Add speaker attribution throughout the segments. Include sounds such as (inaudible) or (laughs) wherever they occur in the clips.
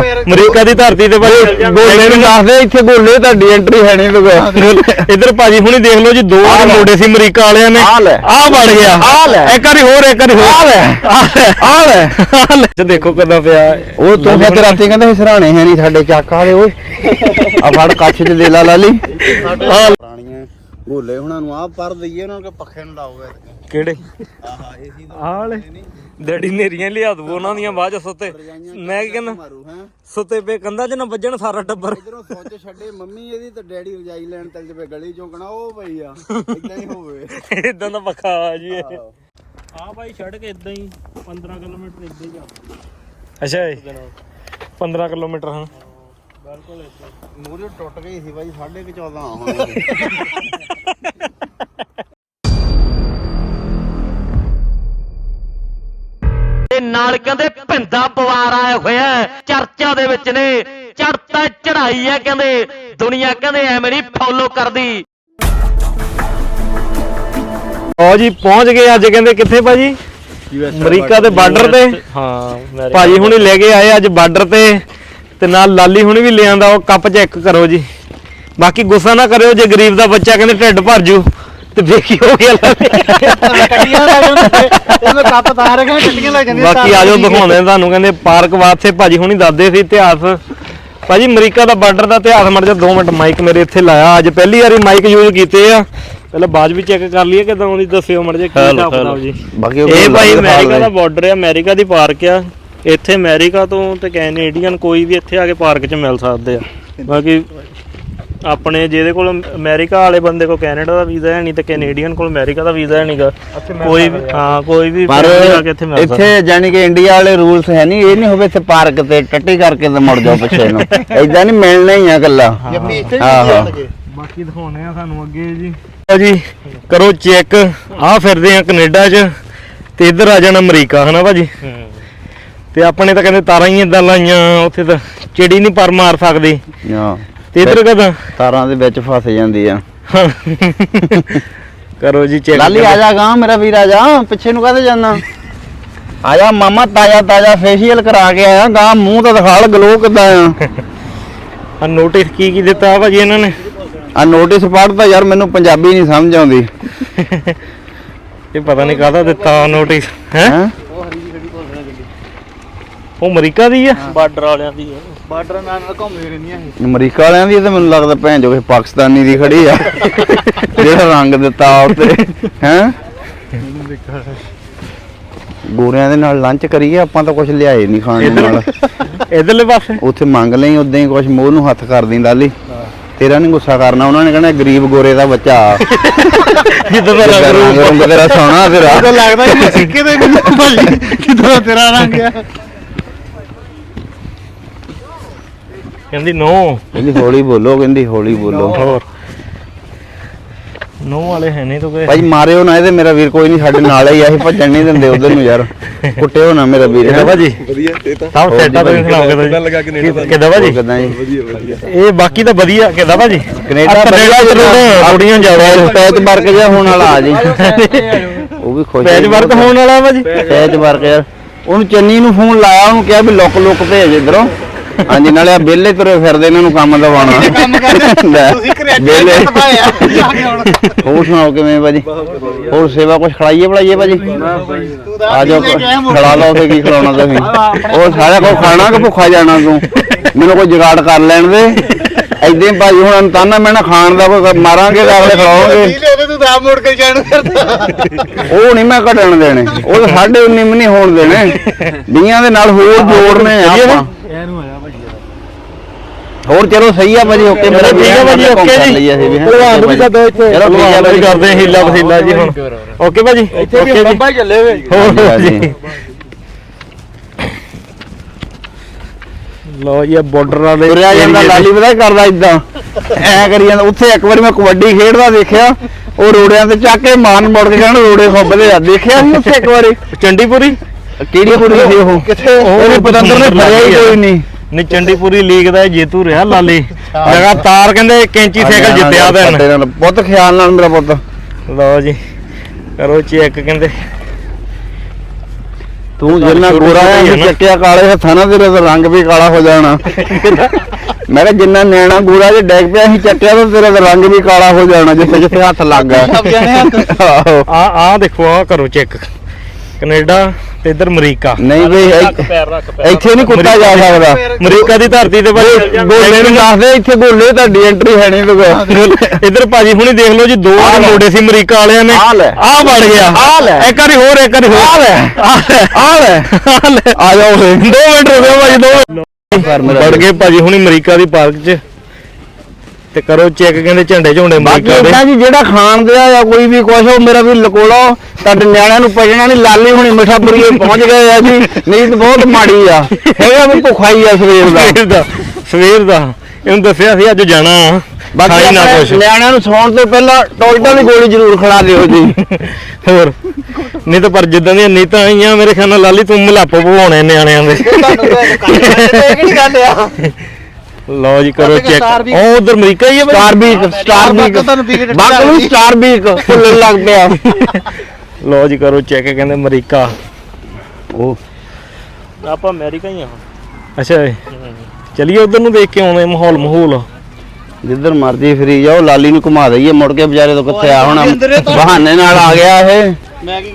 Speaker 1: America ਦੀ ਧਰਤੀ ਤੇ ਭਾਜੀ
Speaker 2: ਗੋਲੇ ਨੂੰ ਦੱਸਦੇ ਇੱਥੇ ਗੋਲੇ ਤੁਹਾਡੀ ਐਂਟਰੀ ਹੈ ਨਹੀਂ ਕੋਈ
Speaker 1: ਇੱਧਰ ਭਾਜੀ ਹੁਣੀ ਦੇਖ ਲਓ ਜੀ ਦੋ
Speaker 2: ਲੈ।
Speaker 1: ਮੋੜੇ ਸੀ ਅਮਰੀਕਾ ਵਾਲਿਆਂ ਨੇ।
Speaker 2: ਆਹ ਲੈ।
Speaker 1: ਬਣ ਗਿਆ।
Speaker 2: ਲੈ।
Speaker 1: ਇੱਕ ਵਾਰੀ ਹੋਰ ਇੱਕ ਵਾਰੀ ਹੋਰ।
Speaker 2: ਆਹ ਲੈ।
Speaker 1: ਆਹ ਲੈ। ਆਹ ਲੈ। ਤੇ ਦੇਖੋ ਕਿੱਦਾਂ ਪਿਆ।
Speaker 2: ਉਹ ਤੋਂ ਫਿਰ ਰਾਤੀ ਕਹਿੰਦੇ ਸਰਾਣੇ ਹੈ ਨਹੀਂ ਸਾਡੇ ਚੱਕ ਵਾਲੇ ਓਏ। ਆ ਫੜ ਕੱਛ ਚ ਦੇ ਲਾ ਲਾਲੀ
Speaker 1: ਆਹ
Speaker 2: ਗੋਲੇ ਹੁਣਾਂ ਨੂੰ ਆ ਪਰ ਦਈਏ ਉਹਨਾਂ ਨੂੰ ਪੱਖੇ ਨੂੰ ਲਾਓਗੇ
Speaker 1: ਕਿਹੜੇ?
Speaker 2: ਆਹਾ ਏਸੀ
Speaker 1: ਆਹ ਵਾਲੇ? ਡੈਡੀ ਨੇਰੀਆਂ ਲਿਆ ਦੂ ਉਹਨਾਂ ਦੀਆਂ ਬਾਅਦ ਚ ਸੁੱਤੇ। ਮੈਂ ਕੀ ਕਹਿੰਦਾ?
Speaker 2: ਮਾਰੂ ਹੈ?
Speaker 1: ਸੁੱਤੇ ਪੇ ਕੰਧਾਂ 'ਚ ਨਾ ਵੱਜਣ ਸਾਰਾ ਟੱਬਰ।
Speaker 2: ਇਧਰੋਂ ਸੋਚ ਛੱਡੇ ਮੰਮੀ ਇਹਦੀ ਤੇ ਡੈਡੀ ਰਜਾਈ ਲੈਣ ਚੱਲ ਜਵੇ ਗਲੀ ਚੋਂ ਕਣਾ ਉਹ ਪਈ ਆ। ਇਦਾਂ ਹੀ ਹੋਵੇ।
Speaker 1: ਇਦਾਂ ਦਾ ਪੱਖਾ ਆ ਜੀ ਇਹ। ਆ ਭਾਈ ਛੱਡ ਕੇ ਇਦਾਂ ਹੀ 15 ਕਿਲੋਮੀਟਰ ਇਦਾਂ ਹੀ ਜਾ। ਅੱਛਾ 15 ਕਿਲੋਮੀਟਰ ਹਾਂ
Speaker 2: ਬਿਲਕੁਲ ਇਦਾਂ ਮੂਰੇ ਟੁੱਟ ਗਈ ਸੀ ਬਾਈ 14.5 ਹੁਣ।
Speaker 3: ਤੇ ਨਾਲ ਕਹਿੰਦੇ ਭਿੰਦਾ ਪਵਾਰ ਆਇਆ ਹੋਇਆ ਹੈ, ਚਰਚਾ ਦੇ ਵਿੱਚ ਨੇ। ਚੜਤਾ ਚੜਾਈ ਹੈ ਕਹਿੰਦੇ ਦੁਨੀਆ ਕਹਿੰਦੇ ਐਵੇਂ ਨਹੀਂ ਫੋਲੋ ਕਰਦੀ।
Speaker 1: ਉਹ ਜੀ ਪਹੁੰਚ ਗਏ ਅੱਜ ਕਹਿੰਦੇ ਕਿੱਥੇ ਭਾਜੀ? ਅਮਰੀਕਾ ਦੇ ਬਾਰਡਰ ਤੇ? ਹਾਂ ਭਾਜੀ ਹੁਣੀ ਲੈ ਕੇ ਆਏ ਅੱਜ ਬਾਰਡਰ ਤੇ। ਤੇ ਨਾਲ ਲਾਲੀ ਹੁਣੀ ਵੀ ਲੈ ਆਂਦਾ ਉਹ ਕੱਪ ਚੈੱਕ ਕਰੋ ਜੀ। ਬਾਕੀ ਗੁੱਸਾ ਨਾ ਕਰਿਓ ਜੇ ਗਰੀਬ ਦਾ ਬੱਚਾ ਕਹਿੰਦੇ ਢਿੱਡ ਭਰ ਜੂ ਤੇ ਵੇਖੀ ਹੋ ਗਿਆ
Speaker 4: ਕੱਟੀਆਂ ਲੱਗ ਜਾਂਦੇ ਇਹਨੂੰ ਕੱਪ ਤਾਰ ਕੇ ਕੱਟੀਆਂ ਲੱਗ ਜਾਂਦੀਆਂ
Speaker 1: ਬਾਕੀ ਆਜੋ ਦਿਖਾਉਂਦੇ ਆ ਤੁਹਾਨੂੰ ਕਹਿੰਦੇ ਪਾਰਕ ਵਾਸਤੇ ਭਾਜੀ ਹੁਣੀ ਦੱਸਦੇ ਸੀ ਇਤਿਹਾਸ। ਭਾਜੀ ਅਮਰੀਕਾ ਦਾ ਬਾਰਡਰ ਦਾ ਇਤਿਹਾਸ ਮੜ ਜਾ 2 ਮਿੰਟ ਮਾਈਕ ਮੇਰੇ ਇੱਥੇ ਲਾਇਆ ਅੱਜ ਪਹਿਲੀ ਵਾਰੀ ਮਾਈਕ ਯੂਜ਼ ਕੀਤੇ ਆ। ਪਹਿਲਾਂ ਬਾਜ ਵੀ ਚੈੱਕ ਕਰ ਲਈਏ ਕਿਦਾਂ ਉਹਦੀ ਦੱਸਿਓ ਮੜ ਜਾ ਕੀ ਹਿਸਾਬ ਕਿਤਾਬ ਜੀ।
Speaker 2: ਬਾਕੀ
Speaker 1: ਇਹ ਭਾਈ ਅਮਰੀਕਾ ਦਾ ਬਾਰਡਰ ਹੈ ਅਮਰੀਕਾ ਦੀ ਪਾਰਕ ਆ। ਇੱਥੇ ਅਮਰੀਕਾ ਤੋਂ ਤੇ ਕੈਨੇਡੀਅਨ ਕੋਈ ਵੀ ਇੱਥੇ ਆ ਕੇ ਪਾਰਕ 'ਚ ਮਿਲ ਸਕਦੇ ਆ। ਬਾਕੀ ਆਪਣੇ ਜਿਹਦੇ ਕੋਲ ਅਮਰੀਕਾ ਵਾਲੇ ਬੰਦੇ ਕੋਲ ਕੈਨੇਡਾ ਦਾ ਵੀਜ਼ਾ ਹੈ ਨਹੀਂ ਤੇ ਕੈਨੇਡੀਅਨ ਕੋਲ ਅਮਰੀਕਾ ਦਾ ਵੀਜ਼ਾ ਹੈ ਨਹੀਂਗਾ ਕੋਈ ਵੀ ਹਾਂ ਕੋਈ ਵੀ
Speaker 2: ਪਰ
Speaker 1: family ਆ ਕੇ ਇੱਥੇ ਮਿਲ ਸਕਦਾ
Speaker 2: ਇੱਥੇ ਜਾਨੀ ਕਿ ਇੰਡੀਆ ਵਾਲੇ ਰੂਲਸ ਹੈ ਨਹੀਂ ਇਹ ਨਹੀਂ ਹੋਵੇ ਇੱਥੇ ਪਾਰਕ ਤੇ ਟੱਟੀ ਕਰਕੇ ਤੇ ਮੁੜ ਜਾਓ ਪਿੱਛੇ ਨੂੰ। (laughs) ਐਦਾਂ ਨਹੀਂ ਮਿਲਣਾ ਹੀ ਆ ਗੱਲਾਂ ਆਹੋ
Speaker 1: ਬਾਕੀ ਦਿਖਾਉਣੇ ਆ ਸਾਨੂੰ ਅੱਗੇ ਜੀ। ਜੀ ਕਰੋ ਚੈੱਕ। ਆ ਫਿਰਦੇ ਆ ਕੈਨੇਡਾ 'ਚ ਤੇ ਇੱਧਰ ਆ ਜਾਣਾ ਅਮਰੀਕਾ ਹਨਾ ਭਾਜੀ? ਤੇ ਆਪਣੇ ਤਾਂ ਕਹਿੰਦੇ ਤਾਰਾਂ ਹੀ ਇਦਾਂ ਲਾਈਆਂ ਉੱਥੇ ਤਾਂ ਚਿੜੀ ਨਹੀਂ ਪਰ ਮਾਰ ਸਕਦੀ।
Speaker 2: ਹਾਂ।
Speaker 1: ਤੇ ਇੱਧਰ ਕਦਾਂ
Speaker 2: ਤਾਰਾਂ ਦੇ ਵਿੱਚ ਫਸ ਜਾਂਦੀ ਆ। (laughs)
Speaker 1: ਕਰੋ ਜੀ ਚੈੱਕ
Speaker 2: ਲਾਲੀ ਆ ਜਾ ਗਾ ਮੇਰਾ ਵੀਰ ਆ ਜਾ ਪਿੱਛੇ ਨੂੰ ਕਾਹਦੇ ਜਾਣਾ? ਆ ਜਾ ਮਾਮਾ ਤਾਜ਼ਾ ਤਾਜ਼ਾ ਫੇਸ਼ੀਅਲ ਕਰਾ ਕੇ ਆਇਆ ਗਾ ਮੂੰਹ ਤਾਂ ਦਿਖਾਲ ਗਲੋ ਕਿੱਦਾਂ ਆ।
Speaker 1: ਆ ਨੋਟਿਸ ਕੀ ਕੀ ਦਿੱਤਾ ਭਾਜੀ ਇਹਨਾਂ ਨੇ?
Speaker 2: ਆ ਨੋਟਿਸ ਪੜ੍ਹਦਾ ਯਾਰ ਮੈਨੂੰ ਪੰਜਾਬੀ ਨਹੀਂ ਸਮਝ ਆਉਂਦੀ।
Speaker 1: ਇਹ ਪਤਾ ਨਹੀਂ ਕਾਹਦਾ ਦਿੱਤਾ ਨੋਟਿਸ ਹੈ? ਉਹ ਅਮਰੀਕਾ ਦੀ ਆ?
Speaker 4: ਬਾਰਡਰ ਵਾਲਿਆਂ ਦੀ ਬਾਰਡਰ ਨਾਲ ਨਾਲ ਘੁੰਮਦੀ ਰਹਿੰਦੀਆਂ ਇਹ।
Speaker 2: ਅਮਰੀਕਾ ਵਾਲਿਆਂ ਦੀ ਤਾਂ ਮੈਨੂੰ ਲੱਗਦਾ ਭੈਣ ਜੋ ਕਿ ਪਾਕਿਸਤਾਨੀ ਦੀ ਖੜੀ ਆ। ਜਿਹੜਾ ਰੰਗ ਦਿੱਤਾ ਉੱਤੇ ਹੈ? ਗੋਰਿਆਂ ਦੇ ਨਾਲ ਲੰਚ ਕਰੀਏ ਆਪਾਂ ਤਾਂ ਕੁਝ ਲਿਆਏ ਨਹੀਂ ਖਾਣ ਨੂੰ ਨਾਲ।
Speaker 1: ਇਧਰਲੇ ਪਾਸੇ।
Speaker 2: ਉੱਥੇ ਮੰਗ ਲਈ ਉਦਾਂ ਹੀ ਕੁਝ ਮੂੰਹ ਨੂੰ ਹੱਥ ਕਰ ਦਿੰਦਾ ਲਾਲੀ ਤੇਰਾ ਨਹੀਂ ਗੁੱਸਾ ਕਰਨਾ ਉਹਨਾਂ ਨੇ ਕਹਿਣਾ ਗਰੀਬ ਗੋਰੇ ਦਾ ਬੱਚਾ।
Speaker 1: ਜਿੱਦਾਂ ਦਾ ਰੰਗ
Speaker 2: ਰੰਗ
Speaker 1: ਰੂਪ
Speaker 2: ਰੰਗ ਤੇਰਾ ਸੋਹਣਾ ਤੇਰਾ।
Speaker 4: ਤਾਂ ਲੱਗਦਾ ਇਹ ਸਿੱਕੇ ਦੇ ਭਾਜੀ ਕਿਦਾਂ ਤੇਰਾ ਰੰਗ ਆ।
Speaker 1: ਕਹਿੰਦੀ ਨੋ।
Speaker 2: ਕਹਿੰਦੀ ਹੌਲੀ ਬੋਲੋ ਕਹਿੰਦੀ ਹੌਲੀ ਬੋਲੋ।
Speaker 1: ਹੋਰ। ਨੋ ਵਾਲੇ ਹੈ ਨਹੀਂ ਤੋ ਗਏ
Speaker 2: ਭਾਈ ਮਾਰਿਓ ਨਾ ਇਹਦੇ ਮੇਰਾ ਵੀਰ ਕੋਈ ਨਹੀਂ ਸਾਡੇ ਨਾਲ ਹੀ ਆ ਅਸੀਂ ਭੱਜਣ ਨਹੀਂ ਦਿੰਦੇ ਉਧਰ ਨੂੰ ਯਾਰ। ਕੁੱਟਿਓ ਨਾ ਮੇਰਾ ਵੀਰ।
Speaker 1: ਕਿਦਾਂ ਭਾਜੀ?
Speaker 5: ਵਧੀਆ ਤੇ ਤਾਂ।
Speaker 1: ਸਭ ਸੈਟਾ
Speaker 2: ਜੀ
Speaker 1: ਤੁਸੀਂ ਸੁਣਾਓ ਕਿਦਾਂ
Speaker 5: ਲੱਗਾ ਕੈਨੇਡਾ?
Speaker 1: ਕਿਦਾਂ ਭਾਜੀ?
Speaker 2: ਕਿਦਾਂ ਜੀ?
Speaker 5: ਵਧੀਆ ਵਧੀਆ।
Speaker 1: ਇਹ ਬਾਕੀ ਤਾਂ ਵਧੀਆ ਕਿਦਾਂ ਭਾਜੀ?
Speaker 2: ਕੈਨੇਡਾ
Speaker 1: ਕੈਨੇਡਾ ਚ ਰੋੜੇ ਕੁੜੀਆਂ ਜ਼ਿਆਦਾ
Speaker 2: ਪੈਚ ਵਰਕ ਜਿਹਾ ਹੋਣ ਵਾਲਾ ਆ ਜੀ। ਉਹ ਵੀ ਖੁਸ਼
Speaker 1: ਪੈਜ ਵਰਕ ਹੋਣ ਵਾਲਾ ਭਾਜੀ
Speaker 2: ਪੈਚ ਵਰਕ ਯਾਰ। ਉਹਨੂੰ ਚੰਨੀ ਨੂੰ ਫੋਨ ਲਾਇਆ ਉਹਨੂੰ ਕਿਹਾ ਵੀ ਲੁੱਕ ਲੁੱਕ ਭੇਜ ਇਧਰੋਂ। ਹਾਂਜੀ ਨਾਲੇ ਆ ਬੇਲੇ ਤੁਰੇ ਫਿਰਦੇ ਇਹਨਾਂ ਨੂੰ ਕੰਮ ਦਵਾਉਣਾ।
Speaker 4: ਕੰਮ ਕਰਦੇ ਤੁਸੀਂ
Speaker 2: ਵਿਹਲੇ। ਹੋਰ ਸੁਣਾਓ ਕਿਵੇਂ ਭਾਜੀ? ਹੋਰ ਸੇਵਾ ਕੁਝ ਖੜਾਈਏ ਬੜਾਈਏ ਭਾਜੀ? ਆ ਜਾਓ ਖੜਾ ਲਓ ਫੇ ਕੀ ਖਿਲਾਉਣਾ ਤੁਸੀਂ। ਉਹ ਸਾਰਾ ਕੁਝ ਖਾਣਾ ਕਿ ਭੁੱਖਾ ਜਾਣਾ ਤੂੰ? ਮੈਨੂੰ ਕੋਈ ਜੁਗਾੜ ਕਰ ਲੈਣ ਦੇ। ਐਦਾਂ ਹੀ ਭਾਜੀ ਹੁਣ ਤਾਨਾ ਮੈਂ ਨਾ ਖਾਣ ਦਾ ਕੋਈ ਮਾਰਾਂਗੇ ਤਾਂ ਅਗਲੇ ਖਿਲਾਉਣਗੇ
Speaker 4: ਉਹਦੇ ਤੂੰ ਦਾ ਮੋੜ ਕੇ ਜਾਣ ਕਰਦਾ
Speaker 2: ਉਹ ਨਹੀਂ ਮੈਂ ਘਟਣ ਦੇਣੇ। ਉਹ ਤਾਂ ਸਾਡੇ 19 ਵੀ ਨਹੀਂ ਹੋਣ ਦੇਣੇ। ਵੀਆਂ ਦੇ ਨਾਲ ਹੋਰ ਜੋੜਨੇ ਆ ਆਪਾਂ ਹੋਰ ਚਲੋ ਸਹੀ ਆ ਭਾਜੀ ਓਕੇ ਮੇਰਾ
Speaker 1: ਠੀਕ ਆ ਭਾਜੀ ਓਕੇ ਜੀ। ਭਲਵਾਨ ਨੂੰ ਵੀ ਸੱਦੋ ਇੱਥੇ।
Speaker 2: ਚਲੋ ਠੀਕ ਆ ਭਾਜੀ
Speaker 1: ਕਰਦੇ ਹੀਲਾ ਵਸੀਲਾ ਜੀ ਹੁਣ। ਓਕੇ ਭਾਜੀ
Speaker 4: ਇੱਥੇ ਵੀ। ਬੰਬਾ ਚੱਲੇ ਵੇ
Speaker 1: ਹੋਰ ਜੀ ਲੋ ਇਹ ਬਾਰਡਰ ਵਾਲੇ
Speaker 2: ਤੁਰਿਆ ਜਾਂਦਾ ਲਾਲੀ ਪਤਾ ਕਰਦਾ ਇਦਾਂ? ਐ ਕਰੀ ਜਾਂਦਾ ਉੱਥੇ ਇੱਕ ਵਾਰੀ ਮੈਂ ਕਬੱਡੀ ਖੇਡਦਾ ਦੇਖਿਆ ਉਹ ਰੋੜਿਆਂ ਤੇ ਚੱਕ ਕੇ ਮਾਰਨ ਮੁੜ ਕੇ ਕਹਿਣ ਰੋੜੇ ਖੁੱਬਦੇ ਆ। ਦੇਖਿਆ ਸੀ ਉੱਥੇ ਇੱਕ ਵਾਰੀ?
Speaker 1: ਚੰਡੀਪੁਰੀ?
Speaker 2: ਕਿਹੜੀ ਕੁੜੀ ਸੀ ਉਹ?
Speaker 4: ਕਿੱਥੇ?
Speaker 2: ਉਹਨੇ ਪਤੰਦਰ ਨੇ ਫੜਿਆ ਹੀ ਕੋਈ ਨਹੀਂ
Speaker 1: ਨਹੀਂ ਚੰਡੀਪੁਰੀ ਲੀਗ ਦਾ ਇਹ ਜੇਤੂ ਰਿਹਾ ਲਾਲੀ। ਲਗਾਤਾਰ ਕਹਿੰਦੇ ਕੈਂਚੀ ਸਾਈਕਲ ਜਿੱਤਿਆ ਦੇਣ
Speaker 2: ਨਾਲ ਪੁੱਤ ਖਿਆਲ ਨਾਲ ਮੇਰਾ ਪੁੱਤ।
Speaker 1: ਲਓ ਜੀ ਕਰੋ ਚੈੱਕ ਕਹਿੰਦੇ।
Speaker 2: ਤੂੰ ਜਿੰਨਾ ਗੋਰਾ ਹੈ
Speaker 1: ਨਾ।
Speaker 2: ਚੱਕਿਆ ਕਾਲੇ ਹੱਥਾਂ ਨਾਲ ਤੇਰਾ ਤਾਂ ਰੰਗ ਵੀ ਕਾਲਾ ਹੋ ਜਾਣਾ। ਮੈਂ ਕਿਹਾ ਜਿੰਨਾ ਨੈਣਾ ਗੋਰਾ ਜੇ ਡੈਗ ਪਿਆ ਸੀ ਚੱਕਿਆ ਤਾਂ ਤੇਰਾ ਤਾਂ ਰੰਗ ਵੀ ਕਾਲਾ ਹੋ ਜਾਣਾ ਜਿੱਥੇ ਜਿੱਥੇ ਹੱਥ ਲੱਗ ਗਿਆ। ਆਹੋ।
Speaker 1: ਆ ਆ ਦੇਖੋ ਆ ਕਰੋ ਚੈੱਕ। ਕੈਨੇਡਾ ਤੇ ਇਧਰ ਅਮਰੀਕਾ।
Speaker 2: ਨਹੀਂ ਬਈ ਇ-
Speaker 1: ਪੈਰ ਰੱਖ
Speaker 2: ਇੱਥੇ ਨਹੀਂ ਕੁੱਤਾ ਜਾ ਸਕਦਾ।
Speaker 1: ਅਮਰੀਕਾ ਦੀ ਧਰਤੀ ਤੇ ਭਾਜੀ
Speaker 2: ਗੋਲੇ ਨੂੰ ਦੱਸਦੇ ਇੱਥੇ ਗੋਲੇ ਤੁਹਾਡੀ ਐਂਟਰੀ ਹੈ ਨਹੀਂ ਤੂੰ
Speaker 1: ਇਧਰ ਭਾਜੀ ਹੁਣੀ ਦੇਖ ਲਓ ਜੀ ਦੋ। ਮੋੜੇ ਸੀ ਅਮਰੀਕਾ ਵਾਲਿਆਂ ਨੇ।
Speaker 2: ਆਹ ਲੈ।
Speaker 1: ਆਹ ਵੜ ਗਿਆ।
Speaker 2: ਆਹ ਲੈ।
Speaker 1: ਇੱਕ ਵਾਰੀ ਹੋਰ ਇੱਕ ਵਾਰੀ ਹੋਰ।
Speaker 2: ਆਹ ਲੈ।
Speaker 1: ਆਹ ਲੈ।
Speaker 2: ਆ ਲੈ। ਆ ਜਾਓ।
Speaker 1: ਦੋ ਮਿੰਟ ਰੁਕੋ ਭਾਜੀ ਦੋ ਮਿੰਟ। ਵੜ ਗਏ ਭਾਜੀ ਹੁਣੀ ਅਮਰੀਕਾ ਦੀ ਪਾਰਕ 'ਚ। ਤੇ ਕਰੋ ਚੈੱਕ ਕਹਿੰਦੇ ਝੰਡੇ ਝੋਂਡੇ
Speaker 2: ਬਾਕੀ
Speaker 1: ਅਮਰੀਕਾ ਦੇ
Speaker 2: ਇਦਾਂ ਜੀ ਜਿਹੜਾ ਖਾਣ ਦਿਆ ਜਾਂ ਕੋਈ ਵੀ ਕੁਛ ਉਹ ਮੇਰਾ ਵੀ ਲਕੋਲੋ ਤੁਹਾਡੇ ਨਿਆਣਿਆਂ ਨੂੰ ਪਜਣਾ ਨਹੀਂ ਲਾਲੀ ਹੁਣੀ ਮਿਠਾਪੁਰੀਏ ਪਹੁੰਚ ਗਏ ਆ ਜੀ। ਨੀਂਦ ਬਹੁਤ ਮਾੜੀ ਆ। ਹੈਗਾ ਵੀ ਭੁੱਖਾ ਹੀ ਆ ਸਵੇਰ ਦਾ।
Speaker 1: ਸਵੇਰ ਦਾ ਇਹਨੂੰ ਦੱਸਿਆ ਸੀ ਅੱਜ ਜਾਣਾ।
Speaker 2: ਬਾਕੀ
Speaker 1: ਨਾ ਕੁਛ।
Speaker 2: ਨਿਆਣਿਆਂ ਨੂੰ ਸੌਣ ਤੋਂ ਪਹਿਲਾਂ ਟੋਇਟਾਂ ਦੀ ਗੋਲੀ ਜ਼ਰੂਰ ਖਿਲਾ ਦਿਓ ਜੀ।
Speaker 1: ਹੋਰ ਨਹੀਂ ਤਾਂ ਪਰ ਜਿੱਦਾਂ ਦੀਆਂ ਨੀਤਾਂ ਆਈਆਂ ਮੇਰੇ ਖਿਆਲ ਨਾਲ ਲਾਲੀ ਤੂੰ ਮਲਾਪੋ ਪਵਾਉਣੇ ਨਿਆਣਿਆਂ ਦੇ।
Speaker 4: ਤੁਹਾਨੂੰ ਤਾਂ ਕੱਟ ਕੱਟ ਕਿਹੜੀ ਗੱਲ ਆ।
Speaker 1: ਲਓ ਜੀ ਕਰੋ ਚੈੱਕ ਉਹ ਉਧਰ ਅਮਰੀਕਾ ਹੀ ਹੈ
Speaker 2: ਸਟਾਰ ਬੀਕ ਸਟਾਰ ਬੀਕ।
Speaker 4: ਬਾਕੀ
Speaker 2: ਨੂੰ ਸਟਾਰ ਬੀਕ ਭੁੱਲਣ ਲੱਗ ਪਿਆ।
Speaker 1: ਲਓ ਜੀ ਕਰੋ ਚੈੱਕ ਕਹਿੰਦੇ ਅਮਰੀਕਾ।
Speaker 2: ਉਹ
Speaker 1: ਆਪਾਂ ਅਮਰੀਕਾ ਹੀ ਆ ਅੱਛਾ ਜੀ। ਚਲਿਏ ਉਧਰ ਨੂੰ ਦੇਖ ਕੇ ਆਉਂਦੇ ਮਾਹੌਲ ਮਾਹੌਲ।
Speaker 2: ਜਿੱਧਰ ਮਰਜ਼ੀ ਫਰੀ ਜਾਓ ਲਾਲੀ ਨੂੰ ਘੁਮਾ ਦਈਏ ਮੁੜ ਕੇ ਵਿਚਾਰੇ ਤੋਂ ਕਿੱਥੇ ਆ ਹੁਣ? ਬਹਾਨੇ ਨਾਲ ਆ ਗਿਆ ਇਹ।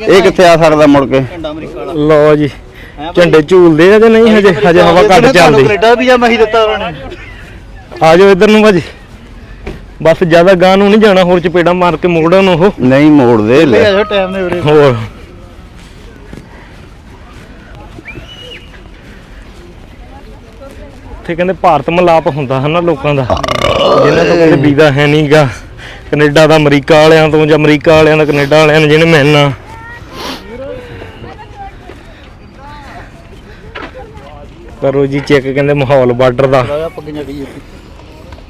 Speaker 2: ਇਹ ਕਿੱਥੇ ਆ ਸਕਦਾ ਮੁੜ ਕੇ?
Speaker 4: ਝੰਡਾ ਅਮਰੀਕਾ ਵਾਲਾ।
Speaker 1: ਲਓ ਜੀ ਝੰਡੇ ਝੂਲਦੇ ਆ ਜਾਂ ਨਹੀਂ? ਹਜੇ ਹਜੇ ਹਵਾ ਘੱਟ ਚੱਲਦੀ।
Speaker 4: ਕੈਨੇਡਾ ਵੀ ਜਾਂ ਮਹੀ ਦਿੱਤਾ ਉਹਨਾਂ ਨੇ?
Speaker 1: ਆ ਜਾਓ ਇੱਧਰ ਨੂੰ ਭਾਜੀ। ਬਸ ਜ਼ਿਆਦਾ ਗਾਂ ਨੂੰ ਨਹੀਂ ਜਾਣਾ ਹੋਰ ਚਪੇੜਾ ਮਾਰ ਕੇ ਮੋੜਨ ਉਹ।
Speaker 2: ਨਹੀਂ ਮੋੜਦੇ
Speaker 4: ਲੈ। ਆਜੋ ਟਾਈਮ ਦੇ ਉਰੇ
Speaker 1: ਹੋਰ। ਤੇ ਕਹਿੰਦੇ ਭਾਰਤ ਮਲਾਪ ਹੁੰਦਾ ਹੈ ਨਾ ਲੋਕਾਂ ਦਾ। ਜਿਨ੍ਹਾਂ ਤੋਂ ਕਹਿੰਦੇ ਵੀਜ਼ਾ ਹੈ ਨਹੀਂਗਾ ਕੈਨੇਡਾ ਦਾ ਅਮਰੀਕਾ ਵਾਲਿਆਂ ਤੋਂ ਜਾਂ ਅਮਰੀਕਾ ਵਾਲਿਆਂ ਦਾ ਕੈਨੇਡਾ ਵਾਲਿਆਂ ਨੂੰ ਜਿਹਨੇ ਮਿਲਣਾ ਕਰੋ ਜੀ ਚੈੱਕ ਕਹਿੰਦੇ ਮਾਹੌਲ ਬਾਰਡਰ ਦਾ।
Speaker 4: ਆ ਪੱਗੀਆਂ ਕੀ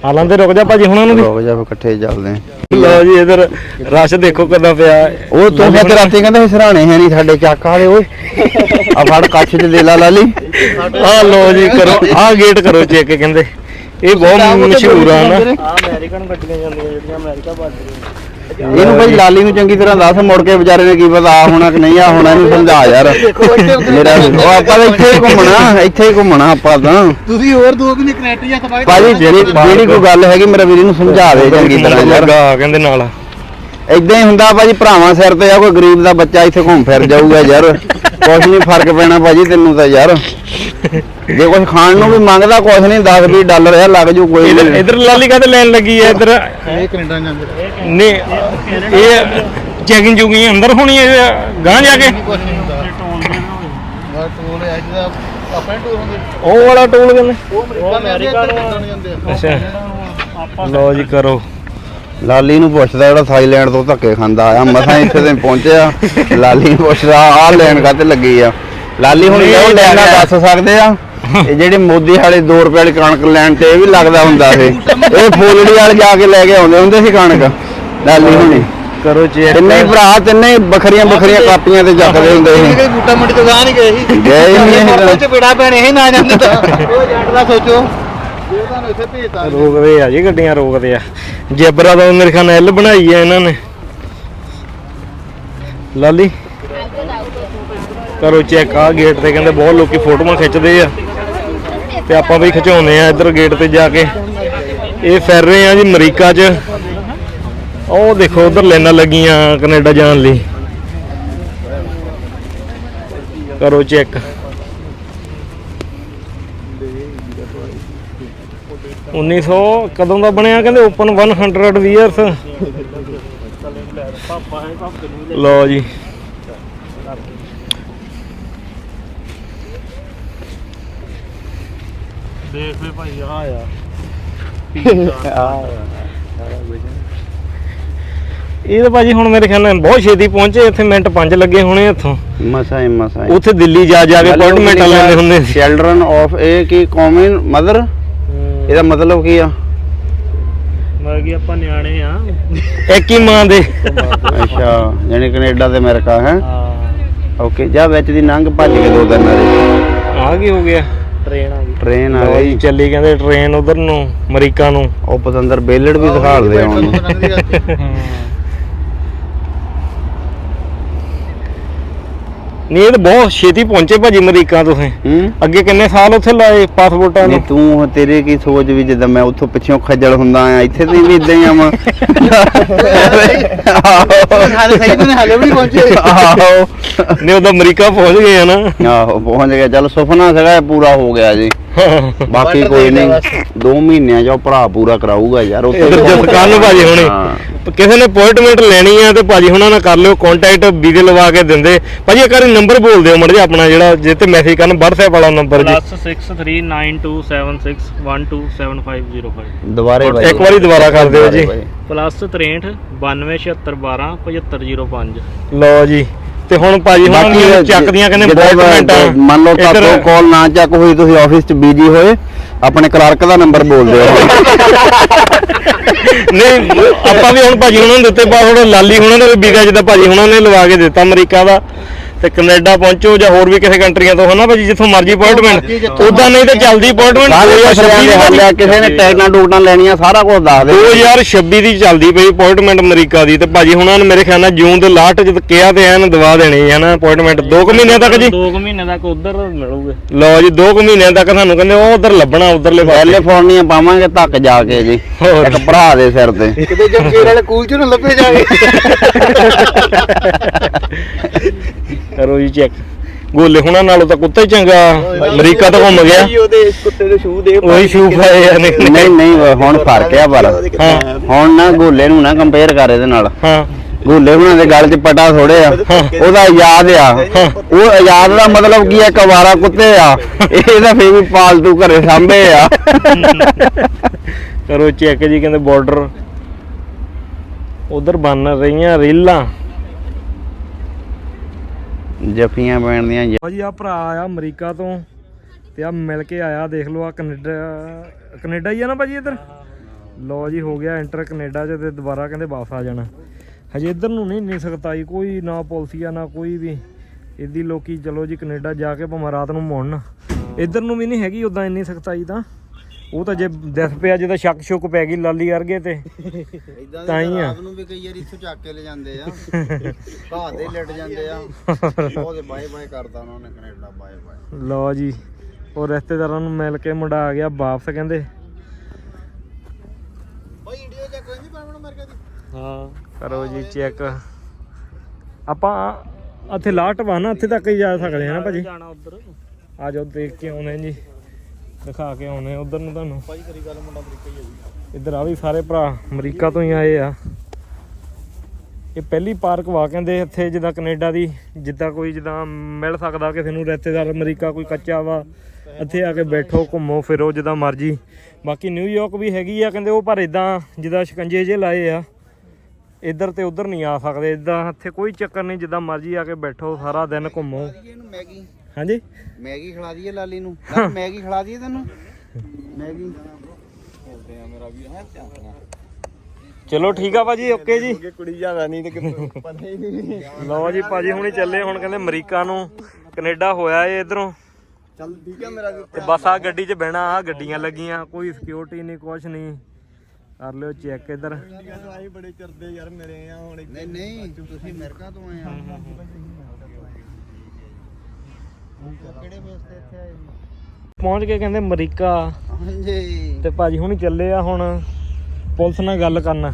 Speaker 1: ਹਾਲਾਂ ਤੇ ਰੁਕ ਜਾ ਭਾਜੀ ਹੁਣਾਂ ਨੂੰ ਵੀ
Speaker 2: ਰੁਕ ਜਾ ਫਿਰ ਇਕੱਠੇ ਚੱਲਦੇ ਆਂ।
Speaker 1: ਲਓ ਜੀ ਇਧਰ ਰਸ਼ ਦੇਖੋ ਕਿੱਦਾਂ ਪਿਆ।
Speaker 2: ਉਹ ਤੂੰ ਫਿਰ ਰਾਤੀ ਕਹਿੰਦਾ ਸੀ ਸਰਾਣੇ ਹੈ ਨਹੀਂ ਸਾਡੇ ਚਾਕਾ ਵਾਲੇ ਓਏ। ਆ ਫੜ ਕੱਛ ਚ ਦੇ ਲਾ ਲਾਲੀ
Speaker 1: ਆ ਲੋ ਜੀ ਕਰੋ। ਆ ਗੇਟ ਕਰੋ ਚੈੱਕ ਕਹਿੰਦੇ। ਇਹ ਬਹੁਤ ਮਸ਼ਹੂਰ ਆ ਨਾ।
Speaker 4: ਅਮਰੀਕਨ ਗੱਡੀਆਂ ਜਾਂਦੀਆਂ ਜਿਹੜੀਆਂ ਅਮਰੀਕਾ ਭੱਜਦੀਆਂ
Speaker 2: ਇਹਨੂੰ ਭਾਈ ਲਾਲੀ ਨੂੰ ਚੰਗੀ ਤਰ੍ਹਾਂ ਦੱਸ ਮੁੜ ਕੇ ਵਿਚਾਰੇ ਨੇ ਕੀ ਪਤਾ ਆ ਹੋਣਾ ਕਿ ਨਹੀਂ ਆ ਹੋਣਾ ਇਹਨੂੰ ਸਮਝਾ ਯਾਰ। ਮੇਰਾ ਉਹ ਆਪਾਂ ਤਾਂ ਇੱਥੇ ਹੀ ਘੁੰਮਣਾ ਇੱਥੇ ਹੀ ਘੁੰਮਣਾ ਆਪਾਂ ਤਾਂ।
Speaker 4: ਤੁਸੀਂ ਹੋਰ ਦੋ ਨਹੀਂ ਕਨੈਕਟ ਜਾਂ ਤਬਾਈ
Speaker 2: ਭਾਜੀ ਜਿਹੜੀ ਜਿਹੜੀ ਕੋਈ ਗੱਲ ਹੈਗੀ ਮੇਰਾ ਵੀਰ ਨੂੰ ਸਮਝਾ ਦੇ ਚੰਗੀ ਤਰ੍ਹਾਂ ਯਾਰ।
Speaker 1: ਲੱਗਾ ਕਹਿੰਦੇ ਨਾਲ।
Speaker 2: ਇਦਾਂ ਹੀ ਹੁੰਦਾ ਭਾਜੀ ਭਰਾਵਾਂ ਸਿਰ ਤੇ ਆ ਕੋਈ ਗਰੀਬ ਦਾ ਬੱਚਾ ਇੱਥੇ ਘੁੰਮ ਫਿਰ ਜਾਊਗਾ ਯਾਰ। ਕੁਛ ਨਹੀਂ ਫ਼ਰਕ ਪੈਣਾ ਭਾਜੀ ਤੈਨੂੰ ਤਾਂ ਯਾਰ। ਜੇ ਕੁਝ ਖਾਣ ਨੂੰ ਵੀ ਮੰਗਦਾ ਕੁਛ ਨਹੀਂ 10 20 ਡਾਲਰ ਆ ਲੱਗ ਜੂ ਕੋਈ
Speaker 1: ਇਧਰ। ਇਧਰ ਲਾਲੀ ਕਾਤੇ ਲੈਣ ਲੱਗੀ ਐ? ਇਧਰ
Speaker 4: ਇਹ ਕੈਨੇਡਾ ਜਾਂਦੇ।
Speaker 1: ਨੇ ਇਹ ਚੈਕਿੰਗ ਚੁਕਿੰਗ ਅੰਦਰ ਹੋਣੀ ਐ ਗਾਂ ਜਾ ਕੇ?
Speaker 4: ਟੂਲ ਜਿਹਦਾ ਆਪਣੇ ਹੁੰਦੇ।
Speaker 1: ਉਹ ਵਾਲਾ ਟੋਲ ਕਹਿੰਦੇ
Speaker 4: ਉਹ ਅਮਰੀਕਾ ਨੂੰ ਜਾਂਦੇ ਆ।
Speaker 1: ਅੱਛਾ। ਲਓ ਜੀ ਕਰੋ।
Speaker 2: ਲਾਲੀ ਨੂੰ ਪੁੱਛਦਾ ਜਿਹੜਾ ਥਾਈਲੈਂਡ ਤੋਂ ਧੱਕੇ ਖਾਂਦਾ ਆ ਮਸਾਂ ਇੱਥੇ ਤੇ ਪਹੁੰਚਿਆ ਲਾਲੀ ਨੂੰ ਪੁੱਛਦਾ ਆਹ ਲੈਣ ਕਾਤੇ ਲੱਗੀ ਆ? ਲਾਲੀ ਹੁਣ ਇਹ ਲੈਣਾ। ਦੱਸ ਸਕਦੇ ਆ? ਇਹ ਜਿਹੜੇ ਮੋਦੀ ਵਾਲੇ 2 ਰੁਪਏ ਵਾਲੀ ਕਣਕ ਲੈਣ ਤੇ ਇਹ ਵੀ ਲੱਗਦਾ ਹੁੰਦਾ ਇਹ। ਇਹ ਫੋਲੜੀ ਵਾਲੇ ਜਾ ਕੇ ਲੈ ਕੇ ਆਉਂਦੇ ਹੁੰਦੇ ਸੀ ਕਣਕ ਲਾਲੀ ਹੁਣੀ।
Speaker 1: ਕਰੋ ਚੈੱਕ।
Speaker 2: ਤਿੰਨੇ ਹੀ ਭਰਾ ਤਿੰਨੇ ਵੱਖਰੀਆਂ ਵੱਖਰੀਆਂ ਕਾਪੀਆਂ ਤੇ ਚੱਕਦੇ ਹੁੰਦੇ
Speaker 4: ਇਹ
Speaker 2: ਸੀ
Speaker 4: ਕੋਈ ਬੂਟਾ ਮੰਡੀ ਤੋਂ ਗਾਹ ਨਹੀਂ ਗਏ ਸੀ।
Speaker 2: ਗਏ ਨਹੀਂ ਤਾਂ।
Speaker 4: ਚ ਪੀੜਾ ਪੈਣੇ ਇਹ ਨਾ ਜਾਂਦੇ ਤਾਂ। (laughs) ਉਹ ਏਜੰਟ ਦਾ ਸੋਚੋ। ਜੇ ਤੁਹਾਨੂੰ ਇੱਥੇ ਭੇਜਤਾ
Speaker 1: ਰੋਕਦੇ ਆ ਜੀ, ਗੱਡੀਆਂ ਰੋਕਦੇ ਆ। ਜੈਬਰਾ ਦਾ ਮੇਰੇ ਖਿਆਲ ਐਲ ਬਣਾਈ ਆ ਇਹਨਾਂ ਨੇ। ਲਾਲੀ ਕਰੋ ਚੈੱਕ ਆ ਗੇਟ ਤੇ ਕਹਿੰਦੇ ਬਹੁਤ ਲੋਕੀ ਫੋਟੋਆਂ ਖਿੱਚਦੇ ਆ। ਤੇ ਆਪਾਂ ਵੀ ਖਿਚਾਉਂਦੇ ਆ ਇੱਧਰ ਗੇਟ ਤੇ ਜਾ ਕੇ। ਇਹ ਫਿਰ ਰਹੇ ਆ ਜੀ ਅਮਰੀਕਾ 'ਚ। ਉਹ ਦੇਖੋ, ਉਧਰ ਲਾਈਨਾਂ ਲੱਗੀਆਂ ਕੈਨੇਡਾ ਜਾਣ ਲਈ। ਕਰੋ ਚੈੱਕ 1900 ਕਦੋਂ ਦਾ ਬਣਿਆ? ਕਹਿੰਦੇ ਓਪਨ 100 ਇਅਰਸ ਲਓ ਜੀ। ਦੇਖ ਵੇ ਭਾਈ ਆ ਆ। ਇਹ ਤਾਂ ਭਾਜੀ ਹੁਣ ਮੇਰੇ ਖਿਆਲ ਨਾਲ ਬਹੁਤ ਛੇਤੀ ਪਹੁੰਚੇ ਇੱਥੇ ਮਿੰਟ 5 ਲੱਗੇ ਹੋਣੇ ਇੱਥੋਂ।
Speaker 2: ਮਸਾਂ ਹੀ ਮਸਾਂ
Speaker 1: ਉੱਥੇ ਦਿੱਲੀ ਜਾ ਜਾ ਕੇ ਅਪਾਇੰਟਮੈਂਟ ਲੈਂਦੇ ਹੁੰਦੇ ਸੀ।
Speaker 2: ਚਿਲਡਰਨ ਆਫ ਇਹ ਕੀ ਕੌਮਨ ਮਦਰ ਇਹਦਾ ਮਤਲਬ ਕੀ ਆ?
Speaker 1: ਮੈਂ ਕਿ ਆਪਾਂ ਨਿਆਣੇ ਆ। ਇੱਕ ਹੀ ਮਾਂ ਦੇ। (laughs)
Speaker 2: ਅੱਛਾ ਯਾਨੀ ਕੈਨੇਡਾ ਤੇ ਅਮਰੀਕਾ ਹੈ?
Speaker 1: ਹਾਂ।
Speaker 2: ਓਕੇ ਜਾ ਵਿੱਚ ਦੀ ਲੰਘ ਭੱਜ ਕੇ ਦੋ ਦਿਨ ਨਾਲੇ
Speaker 1: ਆ ਕੀ ਹੋ ਗਿਆ? ਟ੍ਰੇਨ ਆ ਗਈ।
Speaker 2: ਟ੍ਰੇਨ ਆ ਗਈ।
Speaker 1: ਚੱਲੀ ਕਹਿੰਦੇ ਟ੍ਰੇਨ ਉਧਰ ਨੂੰ ਅਮਰੀਕਾ ਨੂੰ।
Speaker 2: ਉਹ ਪਤੰਦਰ ਬੇਲੜ ਵੀ ਦਿਖਾਲਦੇ ਆਉਣ ਨੂੰ (laughs)
Speaker 1: ਨਹੀਂ ਇਹ ਤਾਂ ਬਹੁਤ ਛੇਤੀ ਪਹੁੰਚੇ ਭਾਜੀ ਅਮਰੀਕਾ ਤੁਸੀਂ
Speaker 2: ਹੂੰ?
Speaker 1: ਅੱਗੇ ਕਿੰਨੇ ਸਾਲ ਉੱਥੇ ਲਾਏ ਪਾਸਪੋਰਟਾਂ
Speaker 2: ਨਹੀਂ
Speaker 1: ਨੂੰ
Speaker 2: ਤੂੰ ਤੇਰੇ ਕੀ ਸੋਚ ਵੀ ਜਦੋਂ ਮੈਂ ਉੱਥੋਂ ਪਿੱਛੋਂ ਖੱਜਲ ਹੁੰਦਾ ਆ ਇੱਥੇ ਤੇ ਵੀ ਇਦਾਂ ਹੀ ਆਵਾਂ
Speaker 4: ਹਾਲੇ ਸਹੀ ਤੇ ਹਾਲੇ ਵੀ ਨਹੀਂ ਪਹੁੰਚੇ।
Speaker 2: ਆਹੋ।
Speaker 1: ਨਹੀਂ ਅਮਰੀਕਾ ਪਹੁੰਚ ਗਏ ਆ ਨਾ।
Speaker 2: ਆਹੋ ਪਹੁੰਚ ਗਿਆ ਚੱਲ ਸੁਪਨਾ ਸੀਗਾ ਇਹ ਪੂਰਾ ਹੋ ਗਿਆ ਜੀ। ਬਾਕੀ ਕੋਈ ਨਹੀਂ।
Speaker 4: ਬਸ।
Speaker 2: 2 ਮਹੀਨਿਆਂ ਚ ਉਹ ਭਰਾ ਪੂਰਾ ਕਰਾਊਗਾ ਯਾਰ ਉੱਥੇ
Speaker 1: ਇੱਧਰ ਜਸਕਾਨ ਨੂੰ ਭਾਜੀ ਹੁਣੇ। ਕਿਸੇ ਨੇ ਅਪਾਇੰਟਮੈਂਟ ਲੈਣੀ ਆ ਤੇ ਭਾਜੀ ਹੁਣਾਂ ਨਾਲ ਕਰ ਲਿਓ ਕੰਟੈਕਟ ਵੀਡੀਓ ਲਵਾ ਕੇ ਦਿੰਦੇ। ਭਾਜੀ ਇੱਕ ਵਾਰੀ ਨੰਬਰ ਬੋਲ ਦਿਓ ਮੜ ਜਾ ਆਪਣਾ ਜਿਹੜਾ ਜੇ ਤੇ ਮੈਸੇਜ ਕਰਨ WhatsApp ਵਾਲਾ ਨੰਬਰ ਜੀ।
Speaker 5: +639276150505
Speaker 2: ਦੁਬਾਰੇ ਬਾਈ
Speaker 1: ਇੱਕ ਵਾਰੀ ਦੁਬਾਰਾ ਕਰ ਦਿਓ ਜੀ।
Speaker 5: +63 927612 7505
Speaker 1: ਲਓ ਜੀ। ਤੇ ਹੁਣ ਭਾਜੀ ਹੁਣਾਂ
Speaker 2: ਬਾਕੀ
Speaker 1: ਨੂੰ ਚੱਕਦੀਆਂ ਕਹਿੰਦੇ ਅਪਾਇੰਟਮੈਂਟ
Speaker 2: ਮੰਨ ਲਓ ਤੁਹਾਡੇ ਕਾਲ ਨਾ ਚੱਕ ਹੋਈ ਤੁਸੀਂ ਆਫਿਸ 'ਚ ਬਿਜ਼ੀ ਹੋਏ ਆਪਣੇ ਕਲਰਕ ਦਾ ਨੰਬਰ ਬੋਲ ਦਿਓ।
Speaker 1: ਨਹੀਂ ਆਪਾਂ ਵੀ ਹੁਣ ਭਾਜੀ ਹੁਣਾਂ ਨੂੰ ਦਿੱਤੇ ਪਾਸਵਰਡ ਲਾਲੀ ਹੁਣਾਂ ਦਾ ਵੀ ਵੀਜ਼ਾ ਜਿੱਦਾਂ ਭਾਜੀ ਹੁਣਾਂ ਨੇ ਲਵਾ ਕੇ ਦਿੱਤਾ ਅਮਰੀਕਾ ਦਾ। ਤੇ ਕੈਨੇਡਾ ਪਹੁੰਚੋ ਜਾਂ ਹੋਰ ਵੀ ਕਿਸੇ ਕੰਟਰੀਆਂ ਤੋਂ ਹਨਾ ਭਾਜੀ ਜਿੱਥੋਂ ਮਰਜ਼ੀ ਅਪਾਇੰਟਮੈਂਟ ਉਦਾਂ ਨਹੀਂ ਤੇ ਚੱਲਦੀ ਅਪਾਇੰਟਮੈਂਟ
Speaker 2: ਸਾਰੇ ਮਸਲਿਆਂ ਦੇ ਹੱਲ ਆ ਕਿਸੇ ਨੇ ਟੈਗਾਂ ਟੂਟਾਂ ਲੈਣੀਆਂ ਸਾਰਾ ਕੁਝ ਦੱਸ ਦੇ।
Speaker 1: 2026 ਦੀ ਚੱਲਦੀ ਪਈ ਅਪਾਇੰਟਮੈਂਟ ਅਮਰੀਕਾ ਦੀ ਤੇ ਭਾਜੀ ਹੁਣਾਂ ਨੇ ਮੇਰੇ ਖਿਆਲ ਨਾਲ ਜੂਨ ਦੇ ਲਾਸਟ ਜਦ ਕਿਹਾ ਤੇ ਐਨ ਦਵਾ ਦੇਣੀ ਹੈ ਨਾ ਅਪਾਇੰਟਮੈਂਟ 2 ਕੁ ਮਹੀਨਿਆਂ ਤੱਕ ਜੀ।
Speaker 5: 2 ਮਹੀਨੇ ਤੱਕ ਉਧਰ ਮਿਲੂਗੇ।
Speaker 1: ਲਓ ਜੀ 2 ਕੁ ਮਹੀਨਿਆਂ ਤੱਕ ਸਾਨੂੰ ਕਹਿੰਦੇ ਉਹ ਉਧਰ ਲੱਭਣਾ ਉਧਰਲੇ ਪਾਸੇ।
Speaker 2: ਕੈਲੀਫੋਰਨੀਆ ਪਾਵਾਂਗੇ ਧੱਕ ਜਾ ਕੇ ਜੀ।
Speaker 1: ਹੋਰ।
Speaker 2: ਇੱਕ ਭਰਾ ਦੇ ਸਿਰ ਤੇ।
Speaker 4: ਕਿਤੇ ਜਮਸ਼ੇਰ ਵਾਲੇ ਕੂਲ ਚ ਨਾ ਲੱਭੇ ਜਾਵੇ। (laughs)
Speaker 1: ਕਰੋ ਜੀ ਚੈੱਕ ਗੋਲੇ ਹੁਣਾਂ ਨਾਲੋਂ ਤਾਂ ਕੁੱਤਾ ਹੀ ਚੰਗਾ। ਅਮਰੀਕਾ ਤੋਂ ਘੁੰਮ ਗਿਆ।
Speaker 4: ਉਹਦੇ ਕੁੱਤੇ ਦੇ ਸ਼ੂ ਦੇ
Speaker 1: ਉਹੀ ਸ਼ੂ ਪਾਏ ਆ
Speaker 2: ਨਹੀਂ ਨਹੀਂ ਹੁਣ ਫ਼ਰਕ ਆ ਪਰ।
Speaker 1: ਹਾਂ।
Speaker 2: ਹੁਣ ਨਾ ਗੋਲੇ ਨੂੰ ਨਾ ਕੰਪੇਅਰ ਕਰ ਇਹਦੇ ਨਾਲ।
Speaker 1: ਹਾਂ।
Speaker 2: ਗੋਲੇ ਹੁਣਾਂ ਦੇ ਗਲ 'ਚ ਪਟਾ ਥੋੜੇ ਆ। ਉਹਦਾ ਆਜ਼ਾਦ ਆ। ਉਹ ਆਜ਼ਾਦ ਦਾ ਮਤਲਬ ਕੀ ਆ? ਕਵਾਰਾ ਕੁੱਤੇ ਆ। ਇਹਦਾ ਫੇਰ ਵੀ ਪਾਲਤੂ ਘਰੇ ਸਾਂਭੇ ਆ।
Speaker 1: ਕਰੋ ਚੈੱਕ ਜੀ ਕਹਿੰਦੇ ਬਾਰਡਰ ਉਧਰ ਬਣ ਰਹੀਆਂ ਰੀਲਾਂ।
Speaker 2: ਜੱਫੀਆਂ ਪੈਣ ਦੀਆਂ
Speaker 1: ਭਾਜੀ ਆ ਭਰਾ ਆਇਆ ਅਮਰੀਕਾ ਤੋਂ ਤੇ ਆ ਮਿਲ ਕੇ ਆਇਆ, ਦੇਖ ਲਓ ਆ ਕੈਨੇਡਾ ਕੈਨੇਡਾ ਹੀ ਆ ਨਾ ਭਾਜੀ ਇੱਧਰ? ਲੋ ਜੀ, ਹੋ ਗਿਆ ਇੰਟਰ ਕੈਨੇਡਾ ਚ ਤੇ ਦੁਬਾਰਾ ਕਹਿੰਦੇ ਵਾਪਸ ਆ ਜਾਣਾ। ਹਜੇ ਇੱਧਰ ਨੂੰ ਨਹੀਂ ਨਹੀਂ ਸਕਤਾਈ ਕੋਈ ਨਾ ਪਾਲਿਸੀ ਆ, ਨਾ ਕੋਈ ਵੀ। ਇੱਦੀ ਲੋਕੀ ਚਲੋ ਜੀ ਕੈਨੇਡਾ ਜਾ ਕੇ ਭਾਵੇਂ ਰਾਤ ਨੂੰ ਮੁੜਨ। ਇੱਧਰ ਨੂੰ ਵੀ ਨਹੀਂ ਹੈਗੀ ਉਦਾਂ ਇੰਨੀ ਸਖਤਾਈ ਤਾਂ। ਉਹ ਤਾਂ ਜੇ ਦਿਸ ਪਿਆ ਜਿਹਦਾ ਸ਼ੱਕ ਸ਼ੁਕ ਪੈ ਗਈ ਲਾਲੀ ਵਰਗੇ ਤੇ। ਤਾਂ ਹੀ ਆ।
Speaker 2: ਨੂੰ ਵੀ ਕਈ ਵਾਰੀ ਇੱਥੋਂ ਚੱਕ ਕੇ ਲੈ ਜਾਂਦੇ ਆ। ਘਾਹ ਤੇ ਲਿਟ ਜਾਂਦੇ ਆ। ਉਹਦੇ ਬਾਏ ਬਾਏ ਕਰਦਾ ਉਹਨਾਂ ਨੇ ਕੈਨੇਡਾ ਬਾਏ ਬਾਏ।
Speaker 1: ਲਓ ਜੀ ਉਹ ਰਿਸ਼ਤੇਦਾਰਾਂ ਨੂੰ ਮਿਲ ਕੇ ਮੁੰਡਾ ਆ ਗਿਆ ਵਾਪਸ ਕਹਿੰਦੇ।
Speaker 4: ਬਾਈ ਇੰਡੀਆ ਚ ਕੋਈ ਨਹੀਂ ਬਣਨਾ ਅਮਰੀਕਾ ਦੀ
Speaker 5: ਹਾਂ।
Speaker 1: ਕਰੋ ਜੀ ਚੈੱਕ। ਆਪਾਂ ਇੱਥੇ ਲਾਟ ਵਾ ਨਾ ਇੱਥੇ ਤੱਕ ਹੀ ਜਾ ਸਕਦੇ ਹਾਂ ਨਾ ਭਾਜੀ।
Speaker 5: ਜਾਣਾ ਉਧਰ।
Speaker 1: ਆ ਜਾਓ ਦੇਖ ਕੇ ਆਉਣੇ ਜੀ। ਦਿਖਾ ਕੇ ਆਉਣੇ ਉਧਰ ਨੂੰ ਤੁਹਾਨੂੰ।
Speaker 4: ਭਾਈ ਕਰੀ ਗੱਲ ਮੁੰਡਾ ਅਮਰੀਕਾ ਹੀ ਆ ਜੀ।
Speaker 1: ਇੱਧਰ ਆ ਵੀ ਸਾਰੇ ਭਰਾ ਅਮਰੀਕਾ ਤੋਂ ਹੀ ਆਏ ਆ। ਇਹ ਪਹਿਲੀ ਪਾਰਕ ਵਾ ਕਹਿੰਦੇ ਇੱਥੇ ਜਿੱਦਾਂ ਕੈਨੇਡਾ ਦੀ ਜਿੱਦਾਂ ਕੋਈ ਜਿੱਦਾਂ ਮਿਲ ਸਕਦਾ ਕਿਸੇ ਨੂੰ ਰਿਸ਼ਤੇਦਾਰ ਅਮਰੀਕਾ ਕੋਈ ਕੱਚਾ ਵਾ ਇੱਥੇ ਆ ਕੇ ਬੈਠੋ ਘੁੰਮੋ ਫਿਰੋ ਜਿੱਦਾਂ ਮਰਜ਼ੀ। ਬਾਕੀ ਨਿਊਯਾਰਕ ਵੀ ਹੈਗੀ ਆ ਕਹਿੰਦੇ ਉਹ ਪਰ ਇਦਾਂ ਜਿੱਦਾਂ ਸ਼ਿਕੰਜੇ ਜੇ ਲਾਏ ਆ। ਇੱਧਰ ਤੇ ਉੱਧਰ ਨਹੀਂ ਆ ਸਕਦੇ ਇਦਾਂ ਇੱਥੇ ਕੋਈ ਚੱਕਰ ਨਹੀਂ ਜਿੱਦਾਂ ਮਰਜ਼ੀ ਆ ਕੇ ਬੈਠੋ ਸਾਰਾ ਦਿਨ ਘੁੰਮੋ। ਹਾਂਜੀ?
Speaker 2: ਮੈਗੀ ਖਿਲਾ ਦਈਏ ਲਾਲੀ ਨੂੰ। ਲਾਲੀ ਮੈਗੀ ਖਿਲਾ ਦਈਏ ਤੈਨੂੰ? ਮੈਗੀ।
Speaker 1: ਚਲੋ ਠੀਕ ਆ ਭਾਜੀ ਓਕੇ ਜੀ।
Speaker 4: ਕੁੜੀ ਜ਼ਿਆਦਾ ਨਹੀਂ ਤੇ ਪਤਾ ਹੀ ਨਹੀਂ।
Speaker 1: ਲਓ ਜੀ ਭਾਜੀ ਹੁਣੀ ਚੱਲੇ ਹੁਣ ਕਹਿੰਦੇ ਅਮਰੀਕਾ ਨੂੰ। ਕੈਨੇਡਾ ਹੋਇਆ ਏ ਇਧਰੋਂ।
Speaker 4: ਚੱਲ ਠੀਕ ਆ ਮੇਰਾ ਵੀ।
Speaker 1: ਤੇ ਬਸ ਆ ਗੱਡੀ 'ਚ ਬਹਿਣਾ ਆ ਗੱਡੀਆਂ ਲੱਗੀਆਂ ਕੋਈ ਸਿਕਿਉਰਿਟੀ ਨਹੀਂ ਕੁਛ ਨਹੀਂ। ਕਰ ਲਿਓ ਚੈੱਕ ਇਧਰ।
Speaker 4: ਆਏ ਬੜੇ ਚਰਦੇ ਯਾਰ ਮੇਰੇ ਆ ਹੁਣ
Speaker 2: ਨਹੀਂ ਨਹੀਂ ਤੁਸੀਂ ਅਮਰੀਕਾ ਤੋਂ ਆਏ ਆ ਕਿਹੜੇ ਬੇਸ ਤੇ ਇੱਥੇ ਆਏ
Speaker 1: ਪਹੁੰਚ ਕੇ ਕਹਿੰਦੇ ਅਮਰੀਕਾ।
Speaker 2: ਹਾਂਜੀ।
Speaker 1: ਤੇ ਭਾਜੀ ਹੁਣੀ ਚੱਲੇ ਆ ਹੁਣ ਪੁਲਿਸ ਨਾਲ ਗੱਲ ਕਰਨ।